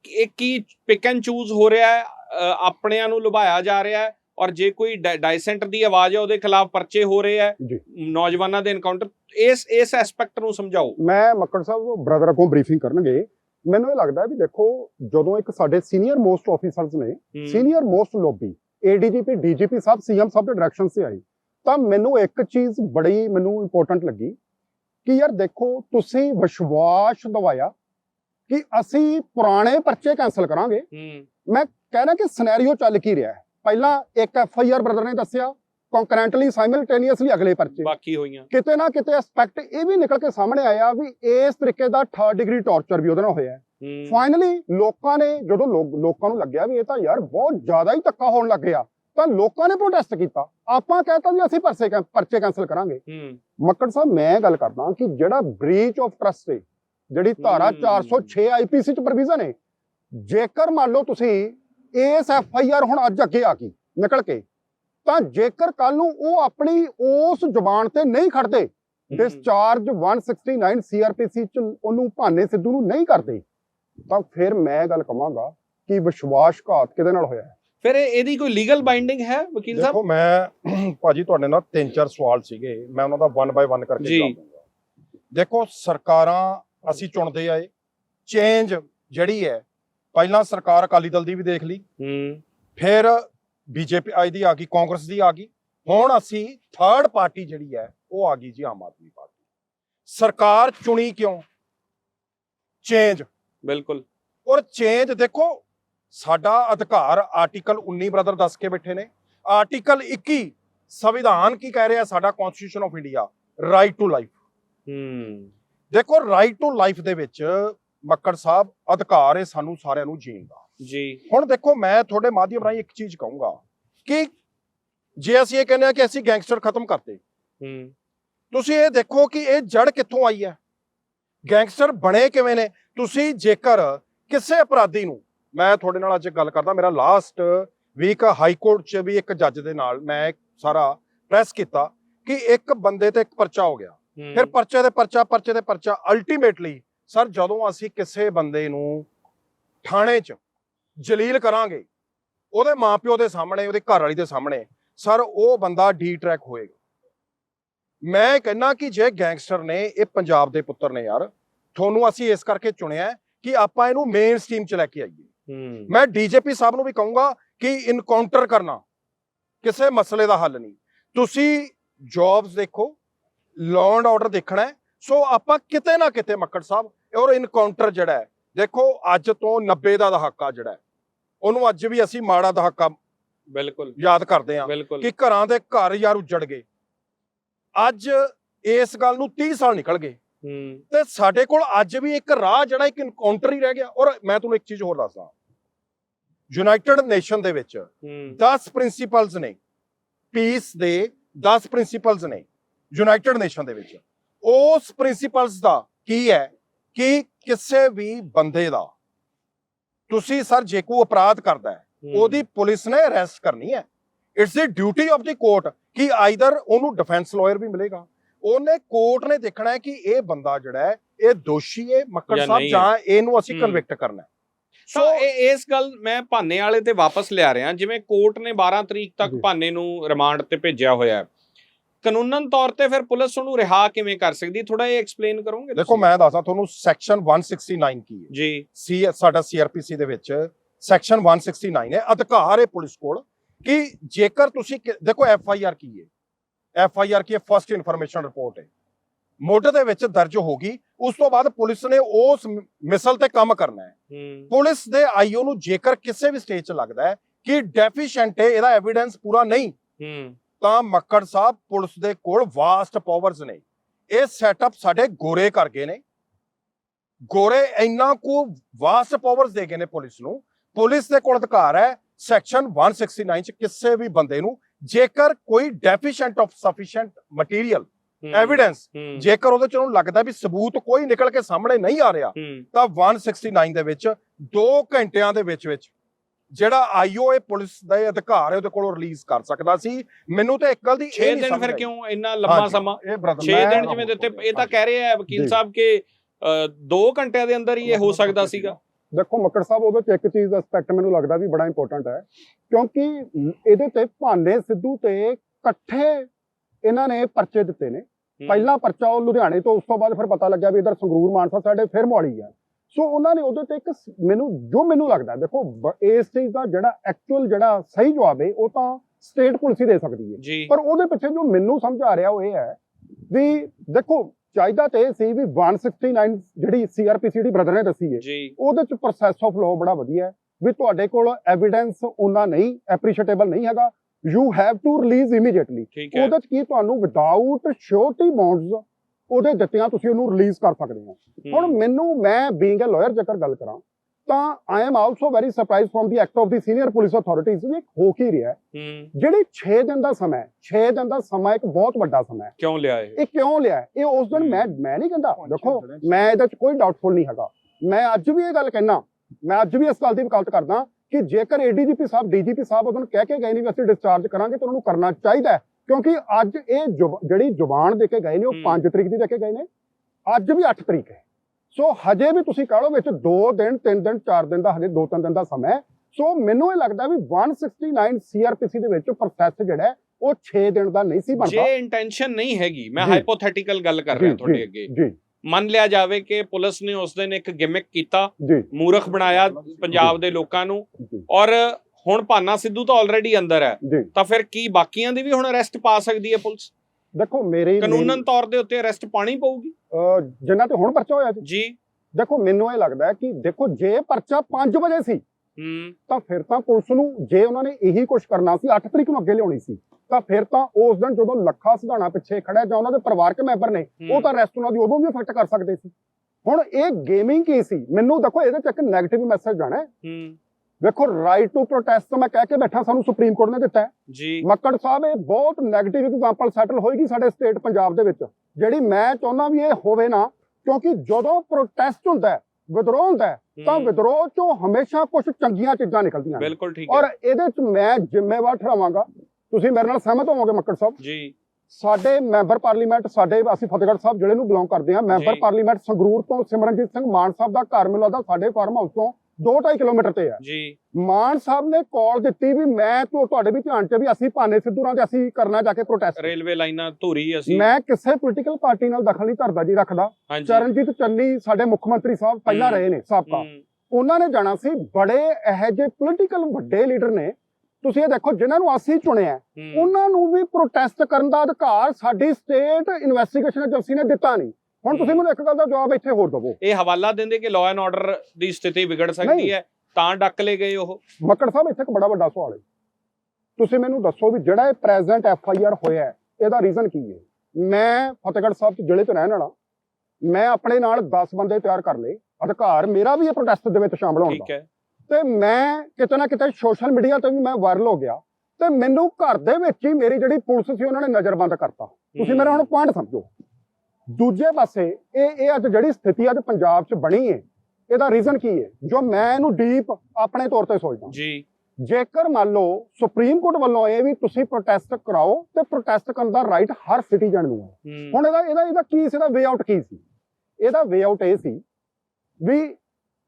ਇਹ ਕੀ ਪਿਕ ਐਂਡ ਚੂਜ਼ ਹੋ ਰਿਹਾ ਹੈ? ਆਪਣਿਆਂ ਨੂੰ ਲੁਭਾਇਆ ਜਾ ਰਿਹਾ ਹੈ? ਔਰ ਜੇ ਕੋਈ ਡਾਈਸੈਂਟ ਦੀ ਆਵਾਜ਼ ਹੈ ਉਹਦੇ ਖਿਲਾਫ ਪਰਚੇ ਹੋ ਰਹੇ ਹੈ ਜੀ। ਨੌਜਵਾਨਾਂ ਦੇ ਐਨਕਾਊਂਟਰ ਇਸ ਇਸ ਐਸਪੈਕਟ ਨੂੰ ਸਮਝਾਓ। ਮੈਂ ਮੱਕੜ ਸਾਹਿਬ ਬ੍ਰਦਰ ਕੋਲ ਬਰੀਫਿੰਗ ਕਰਨਗੇ। ਮੈਨੂੰ ਇਹ ਲੱਗਦਾ ਵੀ ਦੇਖੋ ਜਦੋਂ ਇੱਕ ਸਾਡੇ ਸੀਨੀਅਰ ਮੋਸਟ ਆਫੀਸਰਸ ਨੇ senior most lobby ADGP DGP ਸਾਹਿਬ ਸੀਐਮ ਸਾਹਿਬ ਦੇ ਡਾਇਰੈਕਸ਼ਨ ਸੇ ਆਈ ਤਾਂ ਮੈਨੂੰ ਇੱਕ ਚੀਜ਼ ਬੜੀ ਮੈਨੂੰ ਇੰਪੋਰਟੈਂਟ ਲੱਗੀ ਕਿ ਯਾਰ ਦੇਖੋ ਤੁਸੀਂ ਵਿਸ਼ਵਾਸ ਦਿਵਾਇਆ ਕਿ ਅਸੀਂ ਪੁਰਾਣੇ ਪਰਚੇ ਕੈਨਸਲ ਕਰਾਂਗੇ। ਮੈਂ ਕਹਿਣਾ ਕਿ ਸਿਨੈਰੀਓ ਚੱਲ ਕੀ ਰਿਹਾ ਹੈ। ਪਹਿਲਾਂ ਇੱਕ ਐਫ ਆਈ ਆਰ ਬ੍ਰਦਰ ਨੇ ਦੱਸਿਆ ਕੰਕਰੈਂਟਲੀ ਸਾਈਮਲਟੇਨੀਅਸਲੀ ਅਗਲੇ ਪਰਚੇ। ਬਾਕੀ ਹੋਈਆਂ। ਕਿਤੇ ਨਾ ਕਿਤੇ ਐਸਪੈਕਟ ਇਹ ਵੀ ਨਿਕਲ ਕੇ ਸਾਹਮਣੇ ਆਇਆ ਵੀ ਇਸ ਤਰੀਕੇ ਦਾ ਥਰਡ ਡਿਗਰੀ ਟਾਰਚਰ ਵੀ ਉਹਦੇ ਨਾਲ ਹੋਇਆ ਫਾਈਨਲੀ ਲੋਕਾਂ ਨੇ ਜਦੋਂ ਲੋਕ- ਨੂੰ ਲੱਗਿਆ ਵੀ ਇਹ ਤਾਂ ਯਾਰ ਬਹੁਤ ਜ਼ਿਆਦਾ ਹੀ ਧੱਕਾ ਹੋਣ ਲੱਗ ਗਿਆ ਤਾਂ ਲੋਕਾਂ ਨੇ ਪ੍ਰੋਟੈਸਟ ਕੀਤਾ। ਆਪਾਂ ਕਹਿਤਾ ਵੀ ਅਸੀਂ ਪਰਚੇ ਕੈਂ- ਪਰਚੇ ਕੈਨਸਲ ਕਰਾਂਗੇ। ਮੱਕੜ ਸਾਹਿਬ ਮੈਂ ਗੱਲ ਕਰਦਾ ਕਿ ਜਿਹੜਾ ਬ੍ਰੀਚ ਆਫ ਟਰਸਟ ਹੈ ਜਿਹੜੀ ਧਾਰਾ ਹਮ। 406 ਆਈਪੀਸੀ ਚ ਪ੍ਰੋਵੀਜ਼ਨ ਹੈ ਜੇਕਰ ਮੰਨ ਲਓ ਤੁਸੀਂ ਇਸ ਐਫ ਆਈ ਆਰ ਹੁਣ ਅੱਜ ਅੱਗੇ ਆ ਗਈ ਨਿਕਲ ਕੇ ਤਾਂ ਜੇਕਰ ਕੱਲ ਨੂੰ ਉਹ ਆਪਣੀ ਉਸ ਜ਼ੁਬਾਨ ਤੇ ਨਹੀਂ ਖੜਦੇ ਡਿਸਚਾਰਜ 169 ਸੀਆਰਪੀਸੀ ਚ ਉਹਨੂੰ ਭਾਨੇ ਸਿੱਧੂ ਨੂੰ ਨਹੀਂ ਕਰਦੇ ਤਾਂ ਫਿਰ ਮੈਂ ਗੱਲ ਕਵਾਂਗਾ ਕਿ ਵਿਸ਼ਵਾਸਘਾਤ ਕਿਹਦੇ ਨਾਲ ਹੋਇਆ ਹੈ? ਫਿਰ ਇਹ- ਇਹਦੀ ਕੋਈ ਲੀਗਲ ਬਾਈਂਡਿੰਗ ਹੈ ਵਕੀਲ ਸਾਹਿਬ ਦੇਖੋ ਮੈਂ ਭਾਜੀ ਤੁਹਾਡੇ ਨਾਲ ਤਿੰਨ ਚਾਰ ਸਵਾਲ ਸੀਗੇ ਮੈਂ ਉਹਨਾਂ ਦਾ ਵਨ ਬਾਈ ਵਨ ਕਰਕੇ ਜੀ। ਜਵਾਬ ਦੂੰਗਾ ਦੇਖੋ ਸਰਕਾਰਾਂ ਅਸੀਂ ਚੁਣਦੇ ਆਏ ਚੇਂਜ ਜਿਹੜੀ ਹੈ ਪਹਿਲਾਂ ਸਰਕਾਰ ਅਕਾਲੀ ਦਲ ਦੀ ਵੀ ਦੇਖ ਲਈ। ਹੂੰ। ਫਿਰ ਬੀਜੇਪੀ ਅੱਜ ਦੀ ਆ ਗਈ ਕਾਂਗਰਸ ਦੀ ਆ ਗਈ। ਹੁਣ ਅਸੀਂ ਥਰਡ ਪਾਰਟੀ ਜਿਹੜੀ ਹੈ ਉਹ ਆ ਗਈ ਜੀ ਆਮ ਆਦਮੀ ਪਾਰਟੀ। ਸਰਕਾਰ ਚੁਣੀ ਕਿਉਂ? ਚੇਂਜ ਬਿਲਕੁਲ। ਔਰ ਚੇਂਜ ਦੇਖੋ ਸਾਡਾ ਅਧਿਕਾਰ ਆਰਟੀਕਲ 19 ਬ੍ਰਦਰ ਦੱਸ ਕੇ ਬੈਠੇ ਨੇ। ਆਰਟੀਕਲ 21 ਸੰਵਿਧਾਨ ਕੀ ਕਹਿ ਰਿਹਾ ਸਾਡਾ constitution of India right to life ਹੂੰ। ਦੇਖੋ ਰਾਈਟ ਟੂ ਲਾਈਫ ਦੇ ਵਿੱਚ ਮੱਕੜ ਸਾਹਿਬ ਅਧਿਕਾਰ ਹੈ ਸਾਨੂੰ ਸਾਰਿਆਂ ਨੂੰ ਜੀਣ ਦਾ। ਜੀ। ਹੁਣ ਦੇਖੋ ਮੈਂ ਤੁਹਾਡੇ ਮਾਧਿਅਮ ਰਾਹੀਂ ਇੱਕ ਚੀਜ਼ ਕਹੂੰਗਾ ਕਿ ਜੇ ਅਸੀਂ ਇਹ ਕਹਿੰਦੇ ਆ ਕਿ ਅਸੀਂ ਗੈਂਗਸਟਰ ਖਤਮ ਕਰਤੇ ਹੂੰ। ਤੁਸੀਂ ਇਹ ਦੇਖੋ ਕਿ ਇਹ ਜੜ ਕਿੱਥੋਂ ਆਈ ਹੈ? ਗੈਂਗਸਟਰ ਬਣੇ ਕਿਵੇਂ ਨੇ? ਤੁਸੀਂ ਜੇਕਰ ਕਿਸੇ ਅਪਰਾਧੀ ਨੂੰ ਮੈਂ ਤੁਹਾਡੇ ਨਾਲ ਅੱਜ ਗੱਲ ਕਰਦਾ ਮੇਰਾ ਲਾਸਟ ਵੀਕ ਹਾਈ ਕੋਰਟ 'ਚ ਵੀ ਇੱਕ ਜੱਜ ਦੇ ਨਾਲ ਮੈਂ ਸਾਰਾ ਪ੍ਰੈਸ ਕੀਤਾ ਕਿ ਇੱਕ ਬੰਦੇ ਤੇ ਇੱਕ ਪਰਚਾ ਹੋ ਗਿਆ। ਫਿਰ ਪਰਚੇ ਦੇ ਪਰਚਾ ਪਰਚੇ ਦੇ ਪਰਚਾ ਅਲਟੀਮੇਟਲੀ ਸਰ ਜਦੋਂ ਅਸੀਂ ਕਿਸੇ ਬੰਦੇ ਨੂੰ ਥਾਣੇ 'ਚ ਜਲੀਲ ਕਰਾਂਗੇ ਉਹਦੇ ਮਾਪਿਓ ਦੇ ਸਾਹਮਣੇ ਉਹਦੇ ਘਰ ਵਾਲੀ ਦੇ ਸਾਹਮਣੇ ਸਰ ਉਹ ਬੰਦਾ ਡੀ ਟਰੈਕ ਹੋਏਗਾ। ਮੈਂ ਕਹਿੰਨਾ ਕਿ ਜੇ ਗੈਂਗਸਟਰ ਨੇ ਇਹ ਪੰਜਾਬ ਦੇ ਪੁੱਤਰ ਨੇ ਯਾਰ ਤੁਹਾਨੂੰ ਅਸੀਂ ਇਸ ਕਰਕੇ ਚੁਣਿਆ ਕਿ ਆਪਾਂ ਇਹਨੂੰ ਮੇਨ ਸਟ੍ਰੀਮ 'ਚ ਲੈ ਕੇ ਆਈਏ। ਮੈਂ ਡੀਜੀਪੀ ਸਾਹਿਬ ਨੂੰ ਵੀ ਕਹੂੰਗਾ ਕਿ ਇਨਕਾਊਂਟਰ ਕਰਨਾ ਕਿਸੇ ਮਸਲੇ ਦਾ ਹੱਲ ਨਹੀਂ। ਤੁਸੀਂ ਜੌਬਸ ਦੇਖੋ ਲਾਅ ਐਂਡ ਆਰਡਰ ਦੇਖਣਾ ਸੋ ਆਪਾਂ ਕਿਤੇ ਨਾ ਕਿਤੇ ਮੱਕੜ ਸਾਹਿਬ ਔਰ ਇਨਕਾਊਂਟਰ ਜਿਹੜਾ ਦੇਖੋ ਅੱਜ ਤੋਂ 90 ਦਾ ਦਹਾਕਾ ਜਿਹੜਾ ਉਹਨੂੰ ਅੱਜ ਵੀ ਅਸੀਂ ਮਾੜਾ ਦਹਾਕਾ ਬਿਲਕੁਲ। ਯਾਦ ਕਰਦੇ ਬਿਲਕੁਲ। ਕਿ ਘਰਾਂ ਦੇ ਘਰ ਯਾਰ ਉੱਜੜ ਗਏ। ਅੱਜ ਇਸ ਗੱਲ ਨੂੰ 30 ਸਾਲ ਨਿਕਲ ਗਏ ਹੂੰ। ਤੇ ਸਾਡੇ ਕੋਲ ਅੱਜ ਵੀ ਇੱਕ ਰਾਹ ਜਿਹੜਾ ਇੱਕ ਇਨਕਾਊਂਟਰ ਹੀ ਰਹਿ ਗਿਆ। ਔਰ ਮੈਂ ਤੁਹਾਨੂੰ ਇੱਕ ਚੀਜ਼ ਹੋਰ ਦੱਸਦਾ ਯੂਨਾਈਟਿਡ ਨੇਸ਼ਨ ਦੇ ਵਿੱਚ ਹੂੰ। 10 ਪ੍ਰਿੰਸੀਪਲਸ ਨੇ ਪੀਸ ਦੇ 10 ਪ੍ਰਿੰਸੀਪਲਸ ਨੇ ਯੂਨਾਈਟਿਡ ਨੇਸ਼ਨ ਦੇ ਵਿੱਚ। ਉਸ ਪ੍ਰਿੰਸੀਪਲਸ ਦਾ ਕੀ ਹੈ? ਕਿ ਕਿਸੇ ਵੀ ਬੰਦੇ ਦਾ ਤੁਸੀਂ ਸਰ ਜੇ ਕੋਈ ਅਪਰਾਧ ਕਰਦਾ ਹੈ ਉਹਦੀ ਪੁਲਿਸ ਨੇ ਅਰੈਸਟ ਕਰਨੀ ਹੈ। It's the duty of the court ਕਿ ਆਈਦਰ ਉਹਨੂੰ ਡਿਫੈਂਸ ਲਾਇਰ ਵੀ ਮਿਲੇਗਾ। ਉਹਨੇ ਕੋਰਟ ਨੇ ਦੇਖਣਾ ਹੈ ਕਿ ਇਹ ਬੰਦਾ ਜਿਹੜਾ ਹੈ ਇਹ ਦੋਸ਼ੀ ਹੈ ਮੱਕੜ ਸਾਹਿਬ ਜਾਂ ਇਹਨੂੰ ਅਸੀਂ। ਕਨਵਿਕਟ ਕਰਨਾ ਹੈ। ਸੋ ਇਹ ਇਸ ਗੱਲ ਮੈਂ ਭਾਨੇ ਵਾਲੇ ਤੇ ਵਾਪਸ ਲਿਆ ਰਿਹਾ ਜਿਵੇਂ ਕੋਰਟ ਨੇ 12 ਤਰੀਕ ਤੱਕ। ਭਾਨੇ ਨੂੰ ਰਿਮਾਂਡ ਤੇ ਭੇਜਿਆ ਹੋਇਆ ਹੈ। ਕਾਨੂੰਨਨ ਤੌਰ ਤੇ ਫਿਰ ਪੁਲਿਸ ਉਹਨੂੰ ਰਿਹਾ ਕਿਵੇਂ ਕਰ ਸਕਦੀ? ਥੋੜਾ ਇਹ ਐਕਸਪਲੇਨ ਕਰੋਗੇ ਦੇਖੋ? ਮੈਂ ਦੱਸਦਾ ਤੁਹਾਨੂੰ ਸੈਕਸ਼ਨ 169 ਕੀ ਹੈ। ਜੀ। ਸੀ ਸਾਡਾ ਸੀਆਰਪੀਸੀ ਦੇ ਵਿੱਚ। ਸੈਕਸ਼ਨ 169 ਹੈ ਅਧਿਕਾਰ ਹੈ ਪੁਲਿਸ ਕੋਲ ਕਿ ਜੇਕਰ ਤੁਸੀਂ ਦੇਖੋ ਐਫ ਆਈ ਆਰ ਕੀ ਹੈ? ਐਫ ਆਈ ਆਰ ਕੀ ਹੈ? ਫਸਟ ਇਨਫੋਰਮੇਸ਼ਨ ਰਿਪੋਰਟ ਹੈ। ਮੋਟਰ ਦੇ ਵਿੱਚ ਦਰਜ ਹੋਗੀ ਉਸ ਤੋਂ ਬਾਅਦ ਪੁਲਿਸ ਨੇ ਉਸ ਮਿਸਲ ਤੇ ਕੰਮ ਕਰਨਾ ਹੈ। ਪੁਲਿਸ ਦੇ ਆਈਓ ਨੂੰ ਜੇਕਰ ਕਿਸੇ ਵੀ ਸਟੇਜ 'ਚ ਲੱਗਦਾ ਹੈ ਕਿ ਡੈਫੀਸ਼ੀਐਂਟ ਹੈ ਇਹਦਾ ਐਵੀਡੈਂਸ ਪੂਰਾ ਨਹੀਂ। ਤਾਂ ਮੱਕੜ ਸਾਹਿਬ ਪੁਲਿਸ ਦੇ ਕੋਲ ਵਾਸਟ ਪਾਵਰਸ ਨੇ। ਇਹ ਸੈਟਅਪ ਸਾਡੇ ਗੋਰੇ ਕਰ ਗਏ ਨੇ। ਗੋਰੇ ਇੰਨਾ ਕੁ ਵਾਸਟ ਪਾਵਰਸ ਦੇ ਗਏ ਨੇ ਪੁਲਿਸ ਨੂੰ। ਪੁਲਿਸ ਦੇ ਕੋਲ ਅਧਿਕਾਰ ਹੈ ਸੈਕਸ਼ਨ 169 ਚ ਕਿਸੇ ਵੀ ਬੰਦੇ ਨੂੰ। ਜੇਕਰ ਕੋਈ deficient of sufficient material evidence ਜੇਕਰ ਉਹਦੇ ਚ ਲੱਗਦਾ ਵੀ ਸਬੂਤ ਕੋਈ ਨਿਕਲ ਕੇ ਸਾਹਮਣੇ ਨਹੀਂ ਆ ਰਿਹਾ ਤਾਂ 169 ਦੇ ਵਿੱਚ 2 ਘੰਟਿਆਂ ਦੇ ਵਿੱਚ ਵਿੱਚ ਜਿਹੜਾ ਆਈਓ ਇਹ ਪੁਲਿਸ ਦਾ ਅਧਿਕਾਰ ਹੈ ਉਹਦੇ ਕੋਲੋਂ ਰਿਲੀਜ਼ ਕਰ ਸਕਦਾ ਸੀ। ਮੈਨੂੰ ਤਾਂ ਇੱਕ ਗੱਲ ਦੀ 6 ਇਹ ਨਹੀਂ ਦਿਨ ਸਮਝ ਫਿਰ ਆਈ। ਕਿਉਂ ਇੰਨਾ ਲੰਮਾ ਹਾਂਜੀ, ਸਮਾਂ? ਇਹ brother 6 ਮੈਂ ਦਿਨ ਜਿਵੇਂ ਦਿੱਤੇ ਇਹ ਤਾਂ ਕਹਿ ਰਹੇ ਆ ਵਕੀਲ ਜੀ। ਸਾਹਿਬ ਕਿ 2 ਘੰਟਿਆਂ ਦੇ ਅੰਦਰ ਹੀ ਇਹ ਹੋ ਸਕਦਾ ਸੀਗਾ। ਦੇਖੋ ਮੱਕੜ ਸਾਹਿਬ ਉਹਦੇ ਚ ਇੱਕ ਚੀਜ਼ ਦਾ ਐਸਪੈਕਟ ਮੈਨੂੰ ਲੱਗਦਾ ਵੀ ਬੜਾ ਇੰਪੋਰਟੈਂਟ ਹੈ। ਕਿਉਂਕਿ ਇਹਦੇ ਤੇ ਭਾਨੇ ਸਿੱਧੂ ਤੇ ਇਕੱਠੇ ਇਹਨਾਂ ਨੇ ਪਰਚੇ ਦਿੱਤੇ ਨੇ। ਪਹਿਲਾ ਪਰਚਾ ਉਹ ਲੁਧਿਆਣੇ ਤੋਂ ਉਸ ਤੋਂ ਬਾਅਦ ਫਿਰ ਪਤਾ ਲੱਗਿਆ ਵੀ ਇਧਰ ਸੰਗਰੂਰ ਮਾਨਸਾ ਸਾਡੇ ਫਿਰ ਮੌਲੀ ਹੈ ਸੋ ਉਹਨਾਂ ਨੇ ਉਹਦੇ ਤੇ ਇੱਕ ਮੈਨੂੰ ਜੋ ਮੈਨੂੰ ਲੱਗਦਾ ਦੇਖੋ ਇਸ ਚੀਜ਼ ਦਾ ਜਿਹੜਾ ਐਕਚੁਅਲ ਜਿਹੜਾ ਸਹੀ ਜਵਾਬ ਹੈ ਉਹ ਤਾਂ ਸਟੇਟ ਪੁਲਿਸ ਹੀ ਦੇ ਸਕਦੀ ਹੈ। ਪਰ ਉਹਦੇ ਪਿੱਛੇ ਜੋ ਮੈਨੂੰ ਸਮਝ ਆ ਰਿਹਾ ਉਹ ਇਹ ਹੈ ਵੀ ਦੇਖੋ ਚਾਹੀਦਾ ਤੇ ਇਹ ਸੀ ਵੀ 169 ਜਿਹੜੀ ਸੀਆਰਪੀਸੀ ਦੀ ਬ੍ਰਦਰ ਨੇ ਦੱਸੀ ਹੈ ਉਹਦੇ ਚ ਪ੍ਰੋਸੈਸ ਆਫ ਲਾਅ ਬੜਾ ਵਧੀਆ ਹੈ ਵੀ ਤੁਹਾਡੇ ਕੋਲ ਐਵੀਡੈਂਸ ਉਹਨਾਂ ਨਹੀਂ ਐਪਰੀਸ਼ੀਏਟੇਬਲ ਨਹੀਂ ਹੈਗਾ you have to release immediately ਉਹਦੇ ਚ ਕੀ ਤੁਹਾਨੂੰ ਵਿਦਆਊਟ ਸ਼ੋਰਟੀ ਬੌਂਡਸ ਉਹਦੇ ਦਿੱਤਿਆਂ ਤੁਸੀਂ ਉਹਨੂੰ ਰਿਲੀਜ਼ ਕਰ ਸਕਦੇ ਹੋ। ਹੁਣ ਮੈਨੂੰ ਮੈਂ ਬੀਇੰਗ ਅ ਲਾਇਰ ਜੇਕਰ ਗੱਲ ਕਰਾਂ ਤਾਂ I am also very surprise from the act of the senior police authorities ਵੀ ਹੋ ਕੀ ਰਿਹਾ ਜਿਹੜੀ 6 ਦਿਨ ਦਾ ਸਮਾਂ ਹੈ 6 ਦਿਨ ਦਾ ਸਮਾਂ ਇੱਕ ਬਹੁਤ ਵੱਡਾ ਸਮਾਂ ਹੈ। ਕਿਉਂ ਲਿਆ ਇਹ? ਇਹ ਕਿਉਂ ਲਿਆ? ਇਹ ਉਸ ਦਿਨ ਮੈਂ ਮੈਂ ਨਹੀਂ ਕਹਿੰਦਾ ਦੇਖੋ ਮੈਂ ਇਹਦੇ ਚ ਕੋਈ ਡਾਊਟਫੁਲ ਨਹੀਂ ਹੈਗਾ। ਮੈਂ ਅੱਜ ਵੀ ਇਹ ਗੱਲ ਕਹਿਣਾ ਮੈਂ ਅੱਜ ਵੀ ਇਸ ਗੱਲ ਦੀ ਵਕਾਲਤ ਕਰਦਾ ਕਿ ਜੇਕਰ ਏਡੀਜੀਪੀ ਸਾਹਿਬ ਡੀਜੀਪੀ ਸਾਹਿਬ ਉਹਨੂੰ ਕਹਿ ਕੇ ਗਏ ਨਹੀਂ ਵੀ ਅਸੀਂ ਡਿਸਚਾਰਜ ਕਰਾਂਗੇ ਤਾਂ ਉਹਨੂੰ ਕਰਨਾ ਚਾਹੀਦਾ ਹੈ। ਕਿਉਂਕਿ ਅੱਜ ਇਹ ਜਿਹੜੀ ਜ਼ੁਬਾਨ ਦੇ ਕੇ ਗਏ ਨੇ ਉਹ ਹੂੰ। 5 ਤਰੀਕ ਦੀ ਦੇ ਕੇ ਗਏ ਨੇ ਅੱਜ ਵੀ 8 ਤਰੀਕ ਹੈ। ਸੋ ਹਜੇ ਵੀ ਤੁਸੀਂ ਕਹ ਲਓ ਵਿੱਚ 2 ਦਿਨ 3 ਦਿਨ 4 ਦਿਨ ਦਾ ਹਜੇ 2-3 ਦਿਨ ਦਾ ਸਮਾਂ ਹੈ। ਸੋ ਮੈਨੂੰ ਇਹ ਲੱਗਦਾ ਵੀ 169 ਸੀਆਰਪੀਸੀ ਦੇ ਵਿੱਚ ਪ੍ਰੋਸੈਸ ਜਿਹੜਾ ਉਹ 6 ਦਿਨ ਦਾ ਨਹੀਂ ਸੀ ਜੇ ਬਣਦਾ ਇੰਟੈਂਸ਼ਨ ਨਹੀਂ ਹੈਗੀ ਮੈਂ ਜੀ। ਹਾਈਪੋਥੈਟੀਕਲ ਗੱਲ ਕਰ ਰਿਹਾ ਜੀ, ਤੁਹਾਡੇ ਜੀ, ਅੱਗੇ। ਜੀ। ਮੰਨ ਲਿਆ ਜਾਵੇ ਕਿ ਪੁਲਿਸ ਨੇ ਉਸ ਦਿਨ ਇੱਕ ਗਿਮਿਕ ਕੀਤਾ ਜੀ। ਮੂਰਖ ਬਣਾਇਆ ਪੰਜਾਬ ਦੇ ਲੋਕਾਂ ਨੂੰ ਜੀ। ਔਰ ਹੁਣ ਭਾਨਾ ਸਿੱਧੂ ਤਾਂ ਆਲਰੇਡੀ ਅੰਦਰ ਹੈ। ਤਾਂ ਫਿਰ ਕੀ ਬਾਕੀਆਂ ਦੀ ਵੀ ਹੁਣ ਅਰੈਸਟ ਪਾ ਸਕਦੀ ਹੈ ਪੁਲਿਸ? ਦੇਖੋ ਮੇਰੀ ਕਾਨੂੰਨਨ ਤੌਰ ਦੇ ਉੱਤੇ ਅਰੈਸਟ ਪਾਣੀ ਪਊਗੀ। ਜਿਨ੍ਹਾਂ ਤੇ ਹੁਣ ਪਰਚਾ ਹੋਇਆ ਜੀ। ਦੇਖੋ ਮੈਨੂੰ ਇਹ ਲੱਗਦਾ ਹੈ ਕਿ ਦੇਖੋ ਜੇ ਪਰਚਾ 5 ਵਜੇ ਸੀ ਹੂੰ। ਤਾਂ ਫਿਰ ਤਾਂ ਪੁਲਿਸ ਨੂੰ ਜੇ ਉਹਨਾਂ ਨੇ ਇਹੀ ਕੁਝ ਕਰਨਾ ਸੀ 8 ਤਰੀਕ ਨੂੰ ਅੱਗੇ ਲਿਆਉਣੀ ਸੀ ਤਾਂ ਫਿਰ ਤਾਂ ਉਸ ਦਿਨ ਜਦੋਂ ਲੱਖਾ ਸਿਧਾਣਾ ਪਿੱਛੇ ਖੜਾ ਜਾਂ ਉਹਨਾਂ ਦੇ ਪਰਿਵਾਰਕ ਮੈਂਬਰ ਨੇ ਉਹ ਤਾਂ ਅਰੈਸਟ ਉਹਨਾਂ ਦੀ ਉਦੋਂ ਵੀ ਇਫੈਕਟ ਕਰ ਸਕਦੇ ਸੀ। ਹੁਣ ਇਹ ਗੇਮਿੰਗ ਕੀ ਸੀ? ਮੈਨੂੰ ਦੇਖੋ ਇਹਦੇ ਚ ਇੱਕ ਨੈਗੇਟਿਵ ਮੈਸੇਜ ਜਾਣਾ ਹੈ। ਹੂੰ। ਵੇਖੋ ਰਾਈਟ ਟੂ ਪ੍ਰੋਟੈਸਟ ਮੈਂ ਕਹਿ ਕੇ ਬੈਠਾ ਸਾਨੂੰ ਸੁਪਰੀਮ ਕੋਰਟ ਨੇ ਦਿੱਤਾ ਹੈ। ਜੀ। ਮੱਕੜ ਸਾਹਿਬ ਇਹ ਬਹੁਤ ਨੈਗੇਟਿਵ ਐਗਜ਼ਾਮਪਲ ਸੈਟਲ ਹੋਏਗੀ ਸਾਡੇ ਸਟੇਟ ਪੰਜਾਬ ਦੇ ਵਿੱਚ। ਜਿਹੜੀ ਮੈਂ ਚਾਹੁੰਦਾ ਵੀ ਇਹ ਹੋਵੇ ਨਾ ਕਿਉਂਕਿ ਜਦੋਂ ਪ੍ਰੋਟੈਸਟ ਹੁੰਦਾ ਹੈ ਵਿਦਰੋਹ ਹੁੰਦਾ ਹੈ ਤਾਂ ਵਿਦਰੋਹ ਚੋਂ ਹਮੇਸ਼ਾ ਕੁਝ ਚੰਗੀਆਂ ਚੀਜ਼ਾਂ ਨਿਕਲਦੀਆਂ ਨੇ। ਬਿਲਕੁਲ ਠੀਕ ਔਰ ਹੈ ਇਹਦੇ ਚ ਮੈਂ ਜ਼ਿੰਮੇਵਾਰ ਠਹਿਰਾਵਾਂਗਾ। ਤੁਸੀਂ ਮੇਰੇ ਨਾਲ ਸਹਿਮਤ ਹੋਵੋਗੇ ਮੱਕੜ ਸਾਹਿਬ? ਜੀ। ਸਾਡੇ ਮੈਂਬਰ ਪਾਰਲੀਮੈਂਟ ਸਾਡੇ ਅਸੀਂ ਫਤਿਹਗੜ੍ਹ ਸਾਹਿਬ ਜ਼ਿਲ੍ਹੇ ਨੂੰ ਬਿਲੋਂਗ ਕਰਦੇ ਹਾਂ ਮੈਂਬਰ। ਪਾਰਲੀਮੈਂਟ ਸੰਗਰੂਰ ਤੋਂ ਸਿਮਰਨਜੀਤ ਸਿੰਘ ਮਾਨ ਸਾਹਿਬ ਦਾ ਘਰ ਮਿਲਦਾ ਸਾਡੇ ਫਾਰਮ ਹਾਊਸ ਤੋਂ 2.5 ਕਿਲੋਮੀਟਰ ਤੇ ਹੈ ਜੀ। ਮਾਨ ਸਾਹਿਬ ਨੇ ਕਾਲ ਦਿੱਤੀ ਵੀ ਮੈਂ ਤੋਂ ਤੁਹਾਡੇ ਵੀ ਧਿਆਨ ਚ ਵੀ ਅਸੀਂ ਭਾਨੇ ਸਿੱਧੂਰਾਂ ਤੇ ਅਸੀਂ ਕਰਨਾ ਜਾ ਕੇ ਪ੍ਰੋਟੈਸਟ ਰੇਲਵੇ ਲਾਈਨਾਂ ਧੂਰੀ ਅਸੀਂ। ਮੈਂ ਕਿਸੇ ਪੋਲੀਟੀਕਲ ਪਾਰਟੀ ਨਾਲ ਦਖਲ ਨਹੀਂ ਧਰਦਾ ਜੀ ਰੱਖਦਾ। ਚਰਨਜੀਤ ਚੰਨੀ ਸਾਡੇ ਮੁੱਖ ਮੰਤਰੀ ਸਾਹਿਬ ਪਹਿਲਾਂ। ਰਹੇ ਨੇ ਸਾਬਕਾ। ਉਹਨਾਂ ਨੇ ਜਾਣਾ ਸੀ ਬੜੇ ਇਹੋ ਜਿਹੇ ਪੋਲੀਟੀਕਲ ਵੱਡੇ ਲੀਡਰ ਨੇ। ਤੁਸੀਂ ਇਹ ਦੇਖੋ ਜਿਨ੍ਹਾਂ ਨੂੰ ਅਸੀਂ ਚੁਣਿਆ ਉਹਨਾਂ ਨੂੰ ਵੀ ਪ੍ਰੋਟੈਸਟ ਕਰਨ ਦਾ ਅਧਿਕਾਰ ਸਾਡੀ ਸਟੇਟ ਇਨਵੈਸਟੀਗੇਸ਼ਨ ਏਜੰਸੀ ਨੇ ਦਿੱਤਾ ਨਹੀਂ। ਹੁਣ ਤੁਸੀਂ ਮੈਨੂੰ ਇੱਕ ਗੱਲ ਦਾ ਜਵਾਬ ਇੱਥੇ ਹੋਰ ਦਿਵੋ। ਇਹ ਹਵਾਲਾ ਦਿੰਦੇ ਕਿ ਲਾਅ ਐਂਡ ਆਰਡਰ ਦੀ ਸਥਿਤੀ ਵਿਗੜ ਸਕਦੀ। ਹੈ ਤਾਂ ਡੱਕ ਲਏ ਗਏ ਉਹ। ਮੱਕੜ ਸਾਹਿਬ ਇੱਥੇ ਇੱਕ ਬੜਾ ਵੱਡਾ ਸਵਾਲ ਹੈ। ਤੁਸੀਂ ਮੈਨੂੰ ਦੱਸੋ ਵੀ ਜਿਹੜਾ ਇਹ ਪ੍ਰੈਜ਼ੈਂਟ ਐਫ ਆਈ ਆਰ ਹੋਇਆ ਹੈ, ਇਹਦਾ ਰੀਜ਼ਨ ਕੀ ਹੈ? ਮੈਂ ਫਤਿਹਗੜ੍ਹ ਸਾਹਿਬ ਚ ਜ਼ਿਲ੍ਹੇ ਚ ਰਹਿਣ ਵਾਲਾ। ਮੈਂ ਆਪਣੇ ਨਾਲ 10 ਬੰਦੇ ਤਿਆਰ ਕਰ ਲਏ। ਅਧਿਕਾਰ ਮੇਰਾ ਵੀ ਇਹ ਪ੍ਰੋਟੈਸਟ ਦੇ ਵਿੱਚ ਸ਼ਾਮਲ ਹੋਣ ਦਾ। ਠੀਕ ਹੈ। ਤੇ ਮੈਂ ਕਿਤੇ ਨਾ ਕਿਤੇ ਸੋਸ਼ਲ ਮੀਡੀਆ ਤੇ ਵੀ ਮੈਂ ਵਾਇਰਲ ਹੋ ਗਿਆ। ਤੇ ਮੈਨੂੰ ਘਰ ਦੇ ਵਿੱਚ ਹੀ ਮੇਰੀ ਜਿਹੜੀ ਪੁਲਿਸ ਸੀ ਉਹਨਾਂ ਨੇ ਨਜ਼ਰਬੰਦ ਕਰਤਾ। ਤੁਸੀਂ ਮੇਰਾ ਹੁਣ ਪੁਆਇੰਟ ਸਮਝੋ। ਦੂਜੇ ਪਾਸੇ ਇਹ ਇਹ ਅੱਜ ਜਿਹੜੀ ਸਥਿਤੀ ਅੱਜ ਪੰਜਾਬ 'ਚ ਬਣੀ ਹੈ ਇਹਦਾ ਰੀਜ਼ਨ ਕੀ ਹੈ ਜੋ ਮੈਂ ਇਹਨੂੰ ਡੀਪ ਆਪਣੇ ਤੌਰ ਤੇ ਸੋਚਦਾ ਜੀ। ਜੇਕਰ ਮੰਨ ਲਓ ਸੁਪਰੀਮ ਕੋਰਟ ਵੱਲੋਂ ਇਹ ਵੀ ਤੁਸੀਂ ਪ੍ਰੋਟੈਸਟ ਕਰਾਓ ਤੇ ਪ੍ਰੋਟੈਸਟ ਕਰਨ ਦਾ ਰਾਈਟ ਹਰ ਸਿਟੀਜ਼ਨ ਨੂੰ ਹੈ। ਹੁਣ ਇਹਦਾ ਇਹਦਾ ਇਹਦਾ ਕੀ ਸੀ? ਇਹਦਾ ਵੇ ਆਊਟ ਕੀ ਸੀ? ਇਹਦਾ ਵੇ ਆਊਟ ਇਹ ਸੀ ਵੀ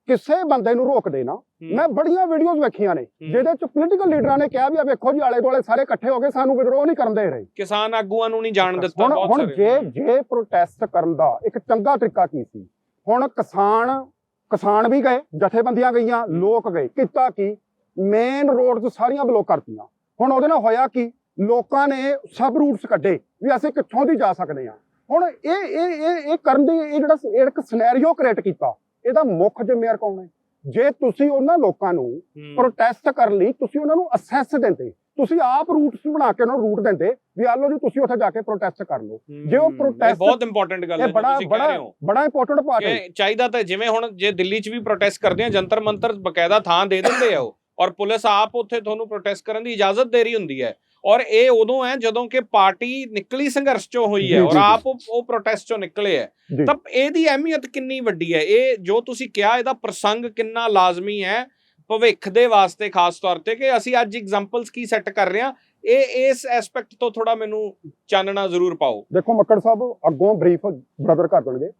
ਕਿਸੇ ਬੰਦੇ ਨੂੰ ਰੋਕ ਦੇਣਾ ਮੈਂ ਬੜੀਆਂ ਵੀਡੀਓਜ਼ ਵੇਖੀਆਂ ਨੇ। ਜਿਹਦੇ ਚ ਪੋਲੀਟੀਕਲ ਲੀਡਰਾਂ ਨੇ ਕਿਹਾ ਵੀ ਆ ਵੇਖੋ ਜੀ ਆਲੇ ਦੁਆਲੇ ਸਾਰੇ ਇਕੱਠੇ ਹੋ ਕੇ ਸਾਨੂੰ ਵਿਦਰੋਹ ਨਹੀਂ ਕਰਨ ਦੇ ਰਹੇ। ਕਿਸਾਨ ਆਗੂਆਂ ਨੂੰ ਨਹੀਂ ਜਾਣ ਦਿੱਤਾ ਹੁਣ ਬਹੁਤ ਹੁਣ ਸਾਰੇ ਜੇ ਜੇ ਪ੍ਰੋਟੈਸਟ ਕਰਨ ਦਾ ਇੱਕ ਚੰਗਾ ਤਰੀਕਾ ਕੀ ਸੀ? ਹੁਣ ਕਿਸਾਨ ਕਿਸਾਨ ਵੀ ਗਏ ਜਥੇਬੰਦੀਆਂ ਗਈਆਂ ਲੋਕ ਗਏ। ਕੀਤਾ ਕੀ? ਮੇਨ ਰੋਡਸ ਸਾਰੀਆਂ ਬਲੌਕ ਕਰਤੀਆਂ। ਹੁਣ ਉਹਦੇ ਨਾਲ ਹੋਇਆ ਕੀ? ਲੋਕਾਂ ਨੇ ਸਬ ਰੂਟਸ ਕੱਢੇ ਵੀ ਅਸੀਂ ਕਿੱਥੋਂ ਦੀ ਜਾ ਸਕਦੇ ਹਾਂ। ਹੁਣ ਇਹ ਇਹ ਇਹ ਕਰਨ ਦੀ ਇਹ ਜਿਹੜਾ ਇੱਕ ਸਿਨੈਰੀਓ ਕ੍ਰੀਏਟ ਕੀਤਾ ਇਹਦਾ ਮੁੱਖ ਜ਼ਿੰਮੇਵਾਰ ਕੌਣ ਹੈ? ਜੇ ਤੁਸੀਂ ਉਹਨਾਂ ਲੋਕਾਂ ਨੂੰ ਪ੍ਰੋਟੈਸਟ ਕਰਨ ਲਈ ਤੁਸੀਂ ਉਹਨਾਂ ਨੂੰ ਅਸੈਸ ਦਿੰਦੇ ਤੁਸੀਂ ਆਪ ਰੂਟਸ ਬਣਾ ਕੇ ਉਹਨਾਂ ਨੂੰ ਰੂਟ ਦਿੰਦੇ ਵੀ ਆ ਲਓ ਜੀ ਤੁਸੀਂ ਉੱਥੇ ਜਾ ਕੇ ਪ੍ਰੋਟੈਸਟ ਕਰ ਲਓ। ਜੇ ਉਹ protest- ਬਹੁਤ ਇੰਪੋਰਟੈਂਟ ਗੱਲ ਹੈ ਤੁਸੀਂ ਕਹਿ ਬੜਾ ਰਹੇ ਹੋ। ਬੜਾ ਇੰਪੋਰਟੈਂਟ ਪਾਰਟ ਹੈ। ਚਾਹੀਦਾ ਤਾਂ ਜਿਵੇਂ ਹੁਣ ਜੇ ਦਿੱਲੀ 'ਚ ਵੀ ਪ੍ਰੋਟੈਸਟ ਕਰਦੇ ਆ ਜੰਤਰ ਮੰਤਰ ਬਕਾਇਦਾ ਥਾਂ ਦੇ ਦਿੰਦੇ ਆ ਉਹ ਔਰ ਪੁਲਿਸ ਆਪ ਉੱਥੇ ਤੁਹਾਨੂੰ ਪ੍ਰੋਟੈਸਟ ਕਰਨ ਦੀ ਇਜਾਜ਼ਤ ਦੇ ਰਹੀ ਹੁੰਦੀ ਹੈ। ਔਰ ਇਹ ਉਦੋਂ ਹੈ ਜਦੋਂ ਕਿ ਪਾਰਟੀ ਨਿਕਲੀ ਸੰਘਰਸ਼ ਚੋਂ ਹੋਈ ਹੈ ਔਰ। ਆਪ ਉਹ ਪ੍ਰੋਟੈਸਟ ਚੋਂ ਨਿਕਲੇ ਹੈ। ਤਾਂ ਇਹਦੀ ਅਹਿਮੀਅਤ ਕਿੰਨੀ ਵੱਡੀ ਹੈ? ਇਹ ਜੋ ਤੁਸੀਂ ਕਿਹਾ ਇਹਦਾ ਪ੍ਰਸੰਗ ਕਿੰਨਾ ਲਾਜ਼ਮੀ ਹੈ ਭਵਿੱਖ ਦੇ ਵਾਸਤੇ ਖਾਸ ਤੌਰ ਤੇ ਕਿ ਅਸੀਂ ਅੱਜ ਐਗਜ਼ਾਮਪਲਸ ਕੀ ਸੈੱਟ ਕਰ ਰਹੇ ਹਾਂ? ਇਹ ਇਸ ਐਸਪੈਕਟ ਤੋਂ ਥੋੜਾ ਮੈਨੂੰ ਚਾਨਣਾ ਜ਼ਰੂਰ ਪਾਓ। ਦੇਖੋ ਮੱਕੜ ਸਾਹਿਬ ਅੱਗੋਂ ਬਰੀਫ ਬ੍ਰਦਰ ਕਰ ਦੇਣਗੇ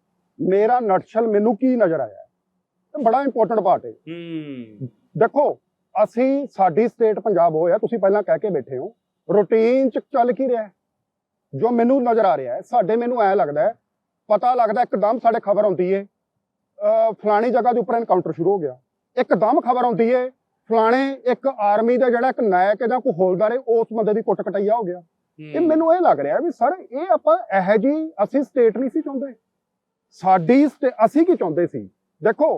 ਮੇਰਾ ਨਟਸ਼ਲ ਮੈਨੂੰ ਕੀ ਨਜ਼ਰ ਆਇਆ? ਇਹ ਬੜਾ ਇੰਪੋਰਟੈਂਟ ਪਾਰਟ ਹੈ। ਹੂੰ। ਦੇਖੋ ਅਸੀਂ ਸਾਡੀ ਸਟੇਟ ਪੰਜਾਬ ਹੋਇਆ ਤੁਸੀਂ ਪਹਿਲਾਂ ਕਹਿ ਕੇ ਬੈਠੇ ਹੋ। ਰੂਟੀਨ ਚ ਚੱਲ ਕੀ ਰਿਹਾ ਹੈ? ਜੋ ਮੈਨੂੰ ਨਜ਼ਰ ਆ ਰਿਹਾ ਹੈ ਸਾਡੇ ਮੈਨੂੰ ਐ ਲੱਗਦਾ ਹੈ ਪਤਾ ਲੱਗਦਾ ਇੱਕਦਮ ਸਾਡੇ ਖਬਰ ਆਉਂਦੀ ਹੈ ਅਹ ਫਲਾਣੀ ਜਗ੍ਹਾ ਦੇ ਉੱਪਰ ਐਨਕਾਊਂਟਰ ਸ਼ੁਰੂ ਹੋ ਗਿਆ। ਇੱਕਦਮ ਖਬਰ ਆਉਂਦੀ ਹੈ ਫਲਾਣੇ ਇੱਕ ਆਰਮੀ ਦਾ ਜਿਹੜਾ ਇੱਕ ਨਾਇਕ ਜਾਂ ਕੋਈ ਹੋਲਦਾਰ ਹੈ ਉਸ ਬੰਦੇ ਦੀ ਕੁੱਟ ਕਟਾਈਆ ਹੋ ਗਿਆ। ਇਹ ਮੈਨੂੰ ਇਹ ਲੱਗ ਰਿਹਾ ਵੀ ਸਰ ਇਹ ਆਪਾਂ ਇਹੋ ਜੀ ਅਸੀਂ ਸਟੇਟ ਨਹੀਂ ਸੀ ਚਾਹੁੰਦੇ। ਸਾਡੀ ਅਸੀਂ ਕੀ ਚਾਹੁੰਦੇ ਸੀ? ਦੇਖੋ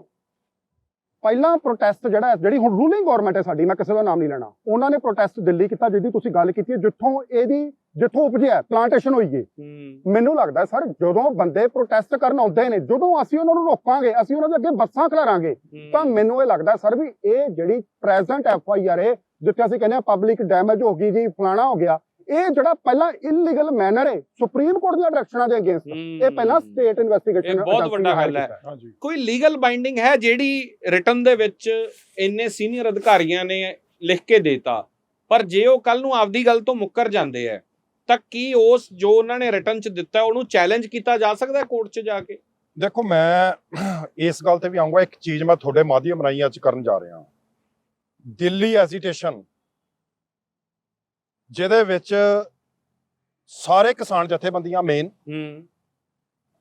ਪਹਿਲਾਂ ਪ੍ਰੋਟੈਸਟ ਜਿਹੜਾ ਜਿਹੜੀ ਹੁਣ ਰੂਲਿੰਗ ਗਵਰਨਮੈਂਟ ਹੈ ਸਾਡੀ ਮੈਂ ਕਿਸੇ ਦਾ ਨਾਮ ਨਹੀਂ ਲੈਣਾ ਉਹਨਾਂ ਨੇ ਪ੍ਰੋਟੈਸਟ ਦਿੱਲੀ ਕੀਤਾ ਜਿਹਦੀ ਤੁਸੀਂ ਗੱਲ ਕੀਤੀ ਹੈ ਜਿੱਥੋਂ ਇਹਦੀ ਜਿੱਥੋਂ ਉਪਜਿਆ ਪਲਾਂਟੇਸ਼ਨ ਹੋਈ ਹੂੰ। ਮੈਨੂੰ ਲੱਗਦਾ ਸਰ ਜਦੋਂ ਬੰਦੇ ਪ੍ਰੋਟੈਸਟ ਕਰਨ ਆਉਂਦੇ ਨੇ ਜਦੋਂ ਅਸੀਂ ਉਹਨਾਂ ਨੂੰ ਰੋਕਾਂਗੇ ਅਸੀਂ ਉਹਨਾਂ ਦੇ ਅੱਗੇ ਬੱਸਾਂ ਖਿਲਾਰਾਂਗੇ ਤਾਂ ਮੈਨੂੰ ਇਹ ਲੱਗਦਾ ਸਰ ਵੀ ਇਹ ਜਿਹੜੀ ਪ੍ਰੈਜ਼ੈਂਟ ਐਫ ਆਈ ਆਰ ਹੈ ਜਿੱਥੇ ਅਸੀਂ ਕਹਿੰਦੇ ਆ ਪਬਲਿਕ ਡੈਮੇਜ ਹੋ ਗਈ ਜੀ ਫਲਾਣਾ ਹੋ ਗਿਆ ਇਹ ਜਿਹੜਾ ਪਹਿਲਾਂ ਇਲੀਗਲ ਮੈਨਰ ਹੈ ਸੁਪਰੀਮ ਕੋਰਟ ਦੀਆਂ ਡਾਇਰੈਕਸ਼ਨਾਂ ਦੇ ਅਗੇਂਸਟ ਇਹ ਪਹਿਲਾਂ ਸਟੇਟ ਇਨਵੈਸਟੀਗੇਸ਼ਨ ਇਹ ਬਹੁਤ ਵੱਡਾ ਗੱਲ ਹੈ। ਕੋਈ ਲੀਗਲ ਬਾਈਂਡਿੰਗ ਹੈ ਜਿਹੜੀ ਰਿਟਨ ਦੇ ਵਿੱਚ ਇੰਨੇ ਸੀਨੀਅਰ ਅਧਿਕਾਰੀਆਂ ਨੇ ਲਿਖ ਕੇ ਦੇਤਾ? ਪਰ ਜੇ ਉਹ ਕੱਲ ਨੂੰ ਆਪਦੀ ਗੱਲ ਤੋਂ ਮੁੱਕਰ ਜਾਂਦੇ ਆ ਤਾਂ ਕੀ ਉਸ ਜੋ ਉਹਨਾਂ ਨੇ ਰਿਟਨ ਚ ਦਿੱਤਾ ਉਹਨੂੰ ਚੈਲੰਜ ਕੀਤਾ ਜਾ ਸਕਦਾ ਹੈ ਕੋਰਟ 'ਚ ਜਾ ਕੇ? ਦੇਖੋ ਮੈਂ ਇਸ ਗੱਲ ਤੇ ਵੀ ਆਉਂਗਾ ਇੱਕ ਚੀਜ਼ ਮੈਂ ਤੁਹਾਡੇ ਮਾਧਿਅਮ ਰਾਹੀਂ ਅੱਜ ਕਰਨ ਜਾ ਰਿਹਾ ਦਿੱਲੀ ਐਜੀਟੇਸ਼ਨ ਜਿਹਦੇ ਵਿੱਚ ਸਾਰੇ ਕਿਸਾਨ ਜਥੇਬੰਦੀਆਂ ਮੇਨ ਹੂੰ।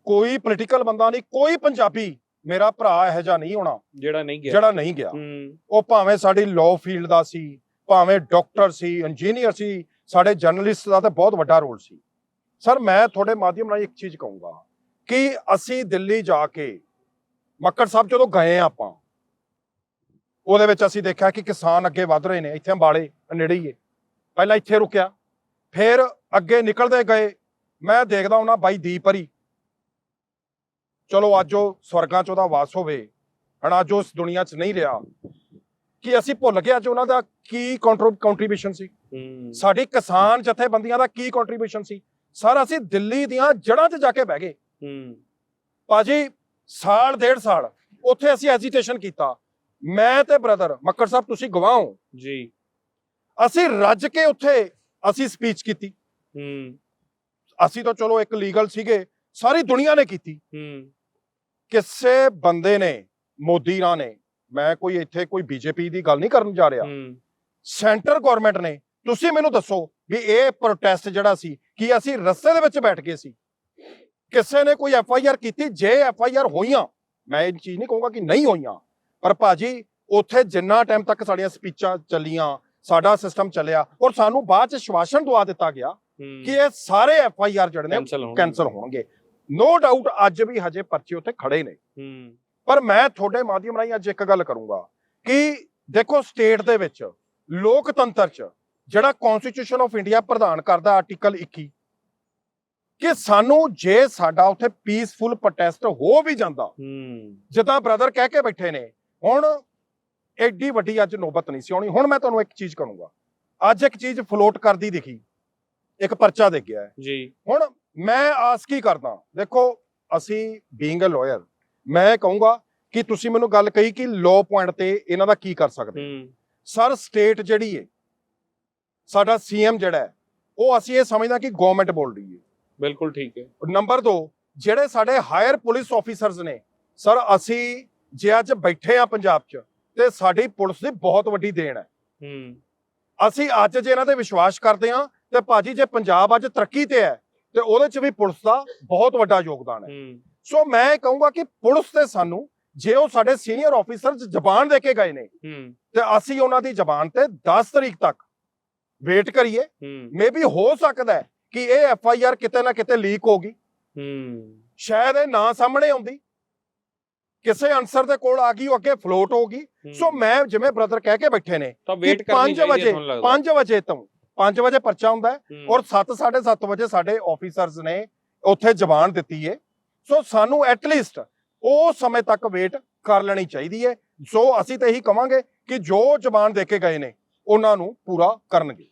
ਕੋਈ ਪੋਲੀਟੀਕਲ ਬੰਦਾ ਨਹੀਂ ਕੋਈ ਪੰਜਾਬੀ ਮੇਰਾ ਭਰਾ ਇਹੋ ਜਿਹਾ ਨਹੀਂ ਹੋਣਾ ਜਿਹੜਾ ਨਹੀਂ ਗਿਆ। ਜਿਹੜਾ ਨਹੀਂ ਗਿਆ। ਹੂੰ। ਉਹ ਭਾਵੇਂ ਸਾਡੀ ਲਾਅ ਫੀਲਡ ਦਾ ਸੀ ਭਾਵੇਂ ਡਾਕਟਰ ਸੀ ਇੰਜੀਨੀਅਰ ਸੀ ਸਾਡੇ ਜਰਨਲਿਸਟ ਦਾ ਤਾਂ ਬਹੁਤ ਵੱਡਾ ਰੋਲ ਸੀ। ਸਰ ਮੈਂ ਤੁਹਾਡੇ ਮਾਧਿਅਮ ਰਾਹੀਂ ਇੱਕ ਚੀਜ਼ ਕਹੂੰਗਾ ਕਿ ਅਸੀਂ ਦਿੱਲੀ ਜਾ ਕੇ ਮੱਕੜ ਸਾਹਿਬ ਜਦੋਂ ਗਏ ਆਪਾਂ ਉਹਦੇ ਵਿੱਚ ਅਸੀਂ ਦੇਖਿਆ ਕਿ ਕਿਸਾਨ ਅੱਗੇ ਵਧ ਰਹੇ ਨੇ ਇੱਥੇ ਅੰਬਾਲੇ ਨੇੜੇ ਹੀ ਹੈ। ਪਹਿਲਾਂ ਇੱਥੇ ਰੁਕਿਆ ਫਿਰ ਅੱਗੇ ਨਿਕਲਦੇ ਗਏ। ਮੈਂ ਦੇਖਦਾ ਉਹਨਾਂ ਬਾਈ ਦੀਪ ਹਰੀ। ਚਲੋ ਅੱਜ ਉਹ ਸਵਰਗਾਂ 'ਚ ਉਹਦਾ ਵਾਸ ਹੋਵੇ। ਹਣ ਅੱਜ ਉਹ ਇਸ ਦੁਨੀਆ 'ਚ ਨਹੀਂ ਰਿਹਾ। ਕਿ ਅਸੀਂ ਭੁੱਲ ਗਏ ਅੱਜ ਉਹਨਾਂ ਦਾ ਕੀ ਕੰਟਰੀਬਿਊਸ਼ਨ ਸੀ? ਸਾਡੀ ਕਿਸਾਨ ਜਥੇਬੰਦੀਆਂ ਦਾ ਕੀ ਕੰਟਰੀਬਿਊਸ਼ਨ ਸੀ? ਸਰ ਅਸੀਂ ਦਿੱਲੀ ਦੀਆਂ ਜੜ੍ਹਾਂ 'ਚ ਜਾ ਕੇ ਬਹਿ ਗਏ। ਹੂੰ। ਭਾਜੀ ਸਾਲ ਡੇਢ ਸਾਲ ਉੱਥੇ ਅਸੀਂ ਐਜੀਟੇਸ਼ਨ ਕੀਤਾ। ਮੈਂ ਤੇ ਬ੍ਰਦਰ ਮੱਕੜ ਸਾਹਿਬ ਤੁਸੀਂ ਗਵਾਹ ਹੋ। ਜੀ। ਅਸੀਂ ਰੱਜ ਕੇ ਉੱਥੇ ਅਸੀਂ ਸਪੀਚ ਕੀਤੀ। ਹੂੰ। ਅਸੀਂ ਤਾਂ ਚਲੋ ਇੱਕ ਲੀਗਲ ਸੀਗੇ ਸਾਰੀ ਦੁਨੀਆ ਨੇ ਕੀਤੀ। ਹੂੰ। ਕਿਸੇ ਬੰਦੇ ਨੇ ਮੋਦੀ ਰਾਂ ਨੇ ਮੈਂ ਕੋਈ ਇੱਥੇ ਕੋਈ ਬੀਜੇਪੀ ਦੀ ਗੱਲ ਨਹੀਂ ਕਰਨ ਜਾ ਰਿਹਾ। ਹੂੰ। ਸੈਂਟਰ ਗਵਰਨਮੈਂਟ ਨੇ ਤੁਸੀਂ ਮੈਨੂੰ ਦੱਸੋ ਵੀ ਇਹ ਪ੍ਰੋਟੈਸਟ ਜਿਹੜਾ ਸੀ ਕਿ ਅਸੀਂ ਰਸਤੇ ਦੇ ਵਿੱਚ ਬੈਠ ਗਏ ਸੀ? ਕਿਸੇ ਨੇ ਕੋਈ ਐਫ ਆਈ ਆਰ ਕੀਤੀ? ਜੇ ਐਫ ਆਈ ਆਰ ਹੋਈਆਂ ਮੈਂ ਇਹ ਚੀਜ਼ ਨਹੀਂ ਕਹੂੰਗਾ ਕਿ ਨਹੀਂ ਹੋਈਆਂ ਪਰ ਭਾਜੀ ਉੱਥੇ ਜਿੰਨਾ ਟਾਈਮ ਤੱਕ ਸਾਡੀਆਂ ਸਪੀਚਾਂ ਚੱਲੀਆਂ ਸਾਡਾ ਸਿਸਟਮ ਚੱਲਿਆ ਔਰ ਸਾਨੂੰ ਬਾਅਦ ਚ ਸ਼ਵਾਸਨ ਦਵਾ ਦਿੱਤਾ ਗਿਆ ਕਿ ਇਹ ਸਾਰੇ ਐਫ ਆਈ ਆਰ ਜਿਹੜੇ ਨੇ ਕੈਨਸਲ ਹੋਣਗੇ। ਨੋ ਡਾਊਟ ਅੱਜ ਵੀ ਹਜੇ ਪਰਚੇ ਉੱਥੇ ਖੜੇ ਨੇ। ਪਰ ਮੈਂ ਤੁਹਾਡੇ ਮਾਧਿਅਮ ਰਾਹੀਂ ਅੱਜ ਇੱਕ ਗੱਲ ਕਰੂੰਗਾ ਕਿ ਦੇਖੋ ਸਟੇਟ ਦੇ ਵਿੱਚ ਲੋਕਤੰਤਰ ਚ ਜਿਹੜਾ ਕਨਸਟੀਟਿਊਸ਼ਨ ਆਫ ਇੰਡੀਆ ਪ੍ਰਦਾਨ ਕਰਦਾ ਆਰਟੀਕਲ 21 ਕਿ ਸਾਨੂੰ ਜੇ ਸਾਡਾ ਉੱਥੇ ਪੀਸਫੁਲ ਪ੍ਰੋਟੈਸਟ ਹੋ ਵੀ ਜਾਂਦਾ ਜਿੱਦਾਂ ਬ੍ਰਦਰ ਕਹਿ ਕੇ ਬੈਠੇ ਨੇ ਹੁਣ ਐਡੀ ਵੱਡੀ ਅੱਜ ਨੋਬਤ ਨਹੀਂ ਸੀ ਆਉਣੀ। ਹੁਣ ਮੈਂ ਤੁਹਾਨੂੰ ਇੱਕ ਚੀਜ਼ ਕਰੂੰਗਾ। ਅੱਜ ਇੱਕ ਚੀਜ਼ ਫਲੋਟ ਕਰਦੀ ਦਿਖੀ। ਇੱਕ ਪਰਚਾ ਦੇ ਗਿਆ। ਹੈ ਜੀ। ਹੁਣ ਮੈਂ ਆਸ ਕੀ ਕਰਦਾ? ਦੇਖੋ ਅਸੀਂ ਬੀਇੰਗ ਅ ਲਾਇਰ ਮੈਂ ਕਹੂੰਗਾ ਕਿ ਤੁਸੀਂ ਮੈਨੂੰ ਗੱਲ ਕਹੀ ਕਿ ਲੋ ਪੁਆਇੰਟ ਤੇ ਇਹਨਾਂ ਦਾ ਕੀ ਕਰ ਸਕਦੇ? ਸਰ ਸਟੇਟ ਜਿਹੜੀ ਹੈ ਸਾਡਾ ਸੀਐਮ ਜਿਹੜਾ ਉਹ ਅਸੀਂ ਇਹ ਸਮਝਦਾ ਕਿ ਗਵਰਨਮੈਂਟ ਬੋਲ ਰਹੀ ਹੈ ਬਿਲਕੁਲ ਠੀਕ ਹੈ। ਨੰਬਰ 2 ਜਿਹੜੇ ਸਾਡੇ ਹਾਇਰ ਪੁਲਿਸ ਆਫੀਸਰਸ ਨੇ ਸਰ ਅਸੀਂ ਜੇ ਅੱਜ ਬੈਠੇ ਆ ਪੰਜਾਬ 'ਚ ਤੇ ਸਾਡੀ ਪੁਲਿਸ ਦੀ ਬਹੁਤ ਵੱਡੀ ਦੇਣ ਹੈ। ਹੂੰ। ਅਸੀਂ ਅੱਜ ਜੇ ਇਹਨਾਂ ਤੇ ਵਿਸ਼ਵਾਸ ਕਰਦੇ ਆ ਤੇ ਭਾਜੀ ਜੇ ਪੰਜਾਬ ਅੱਜ ਤਰੱਕੀ ਤੇ ਹੈ ਤੇ ਉਹਦੇ 'ਚ ਵੀ ਪੁਲਿਸ ਦਾ ਬਹੁਤ ਵੱਡਾ ਯੋਗਦਾਨ ਹੈ। ਹੂੰ। ਸੋ ਮੈਂ ਕਹੂੰਗਾ ਕਿ ਪੁਲਿਸ ਤੇ ਸਾਨੂੰ ਜੇ ਉਹ ਸਾਡੇ ਸੀਨੀਅਰ ਆਫੀਸਰ ਜ਼ਬਾਨ ਦੇ ਕੇ ਗਏ ਨੇ ਹੂੰ। ਤੇ ਅਸੀਂ ਉਹਨਾਂ ਦੀ ਜ਼ਬਾਨ ਤੇ 10 ਤਰੀਕ ਤੱਕ ਵੇਟ ਕਰੀਏ। ਹੂੰ। ਮੇਬੀ ਹੋ ਸਕਦਾ ਹੈ ਕਿ ਇਹ ਐਫ ਆਈ ਆਰ ਕਿਤੇ ਨਾ ਕਿਤੇ ਲੀਕ ਹੋ ਗਈ। ਹੂੰ। ਸ਼ਾਇਦ ਇਹ ਨਾ ਸਾਹਮਣੇ ਆਉਂਦੀ। ਕਿਸੇ ਅਨਸਰ ਦੇ ਕੋਲ ਆ ਗਈ ਉਹ ਅੱਗੇ ਫਲੋਟ ਹੋ ਗਈ। ਸੋ ਮੈਂ ਜਿਵੇਂ ਬ੍ਰਦਰ ਕਹਿ ਕੇ ਬੈਠੇ ਨੇ ਤਾਂ ਵੇਟ ਕਰਨੀ 5 ਚਾਹੀਦੀ ਹੈ ਵਜੇ ਤੁਹਾਨੂੰ ਲੱਗਦਾ? 5 ਵਜੇ ਤੋਂ 5 ਵਜੇ ਪਰਚਾ ਹੁੰਦਾ ਔਰ 7 7:30 ਵਜੇ ਸਾਡੇ ਆਫੀਸਰਸ ਨੇ ਉੱਥੇ ਜ਼ਬਾਨ ਦਿੱਤੀ ਏ ਸੋ ਸਾਨੂੰ ਐਟਲੀਸਟ ਉਹ ਸਮੇਂ ਤੱਕ ਵੇਟ ਕਰ ਲੈਣੀ ਚਾਹੀਦੀ ਹੈ। ਸੋ ਅਸੀਂ ਤਾਂ ਇਹੀ ਕਵਾਂਗੇ ਕਿ ਜੋ ਜ਼ਬਾਨ ਦੇ ਕੇ ਗਏ ਨੇ ਉਹਨਾਂ ਨੂੰ ਪੂਰਾ ਕਰਨਗੇ।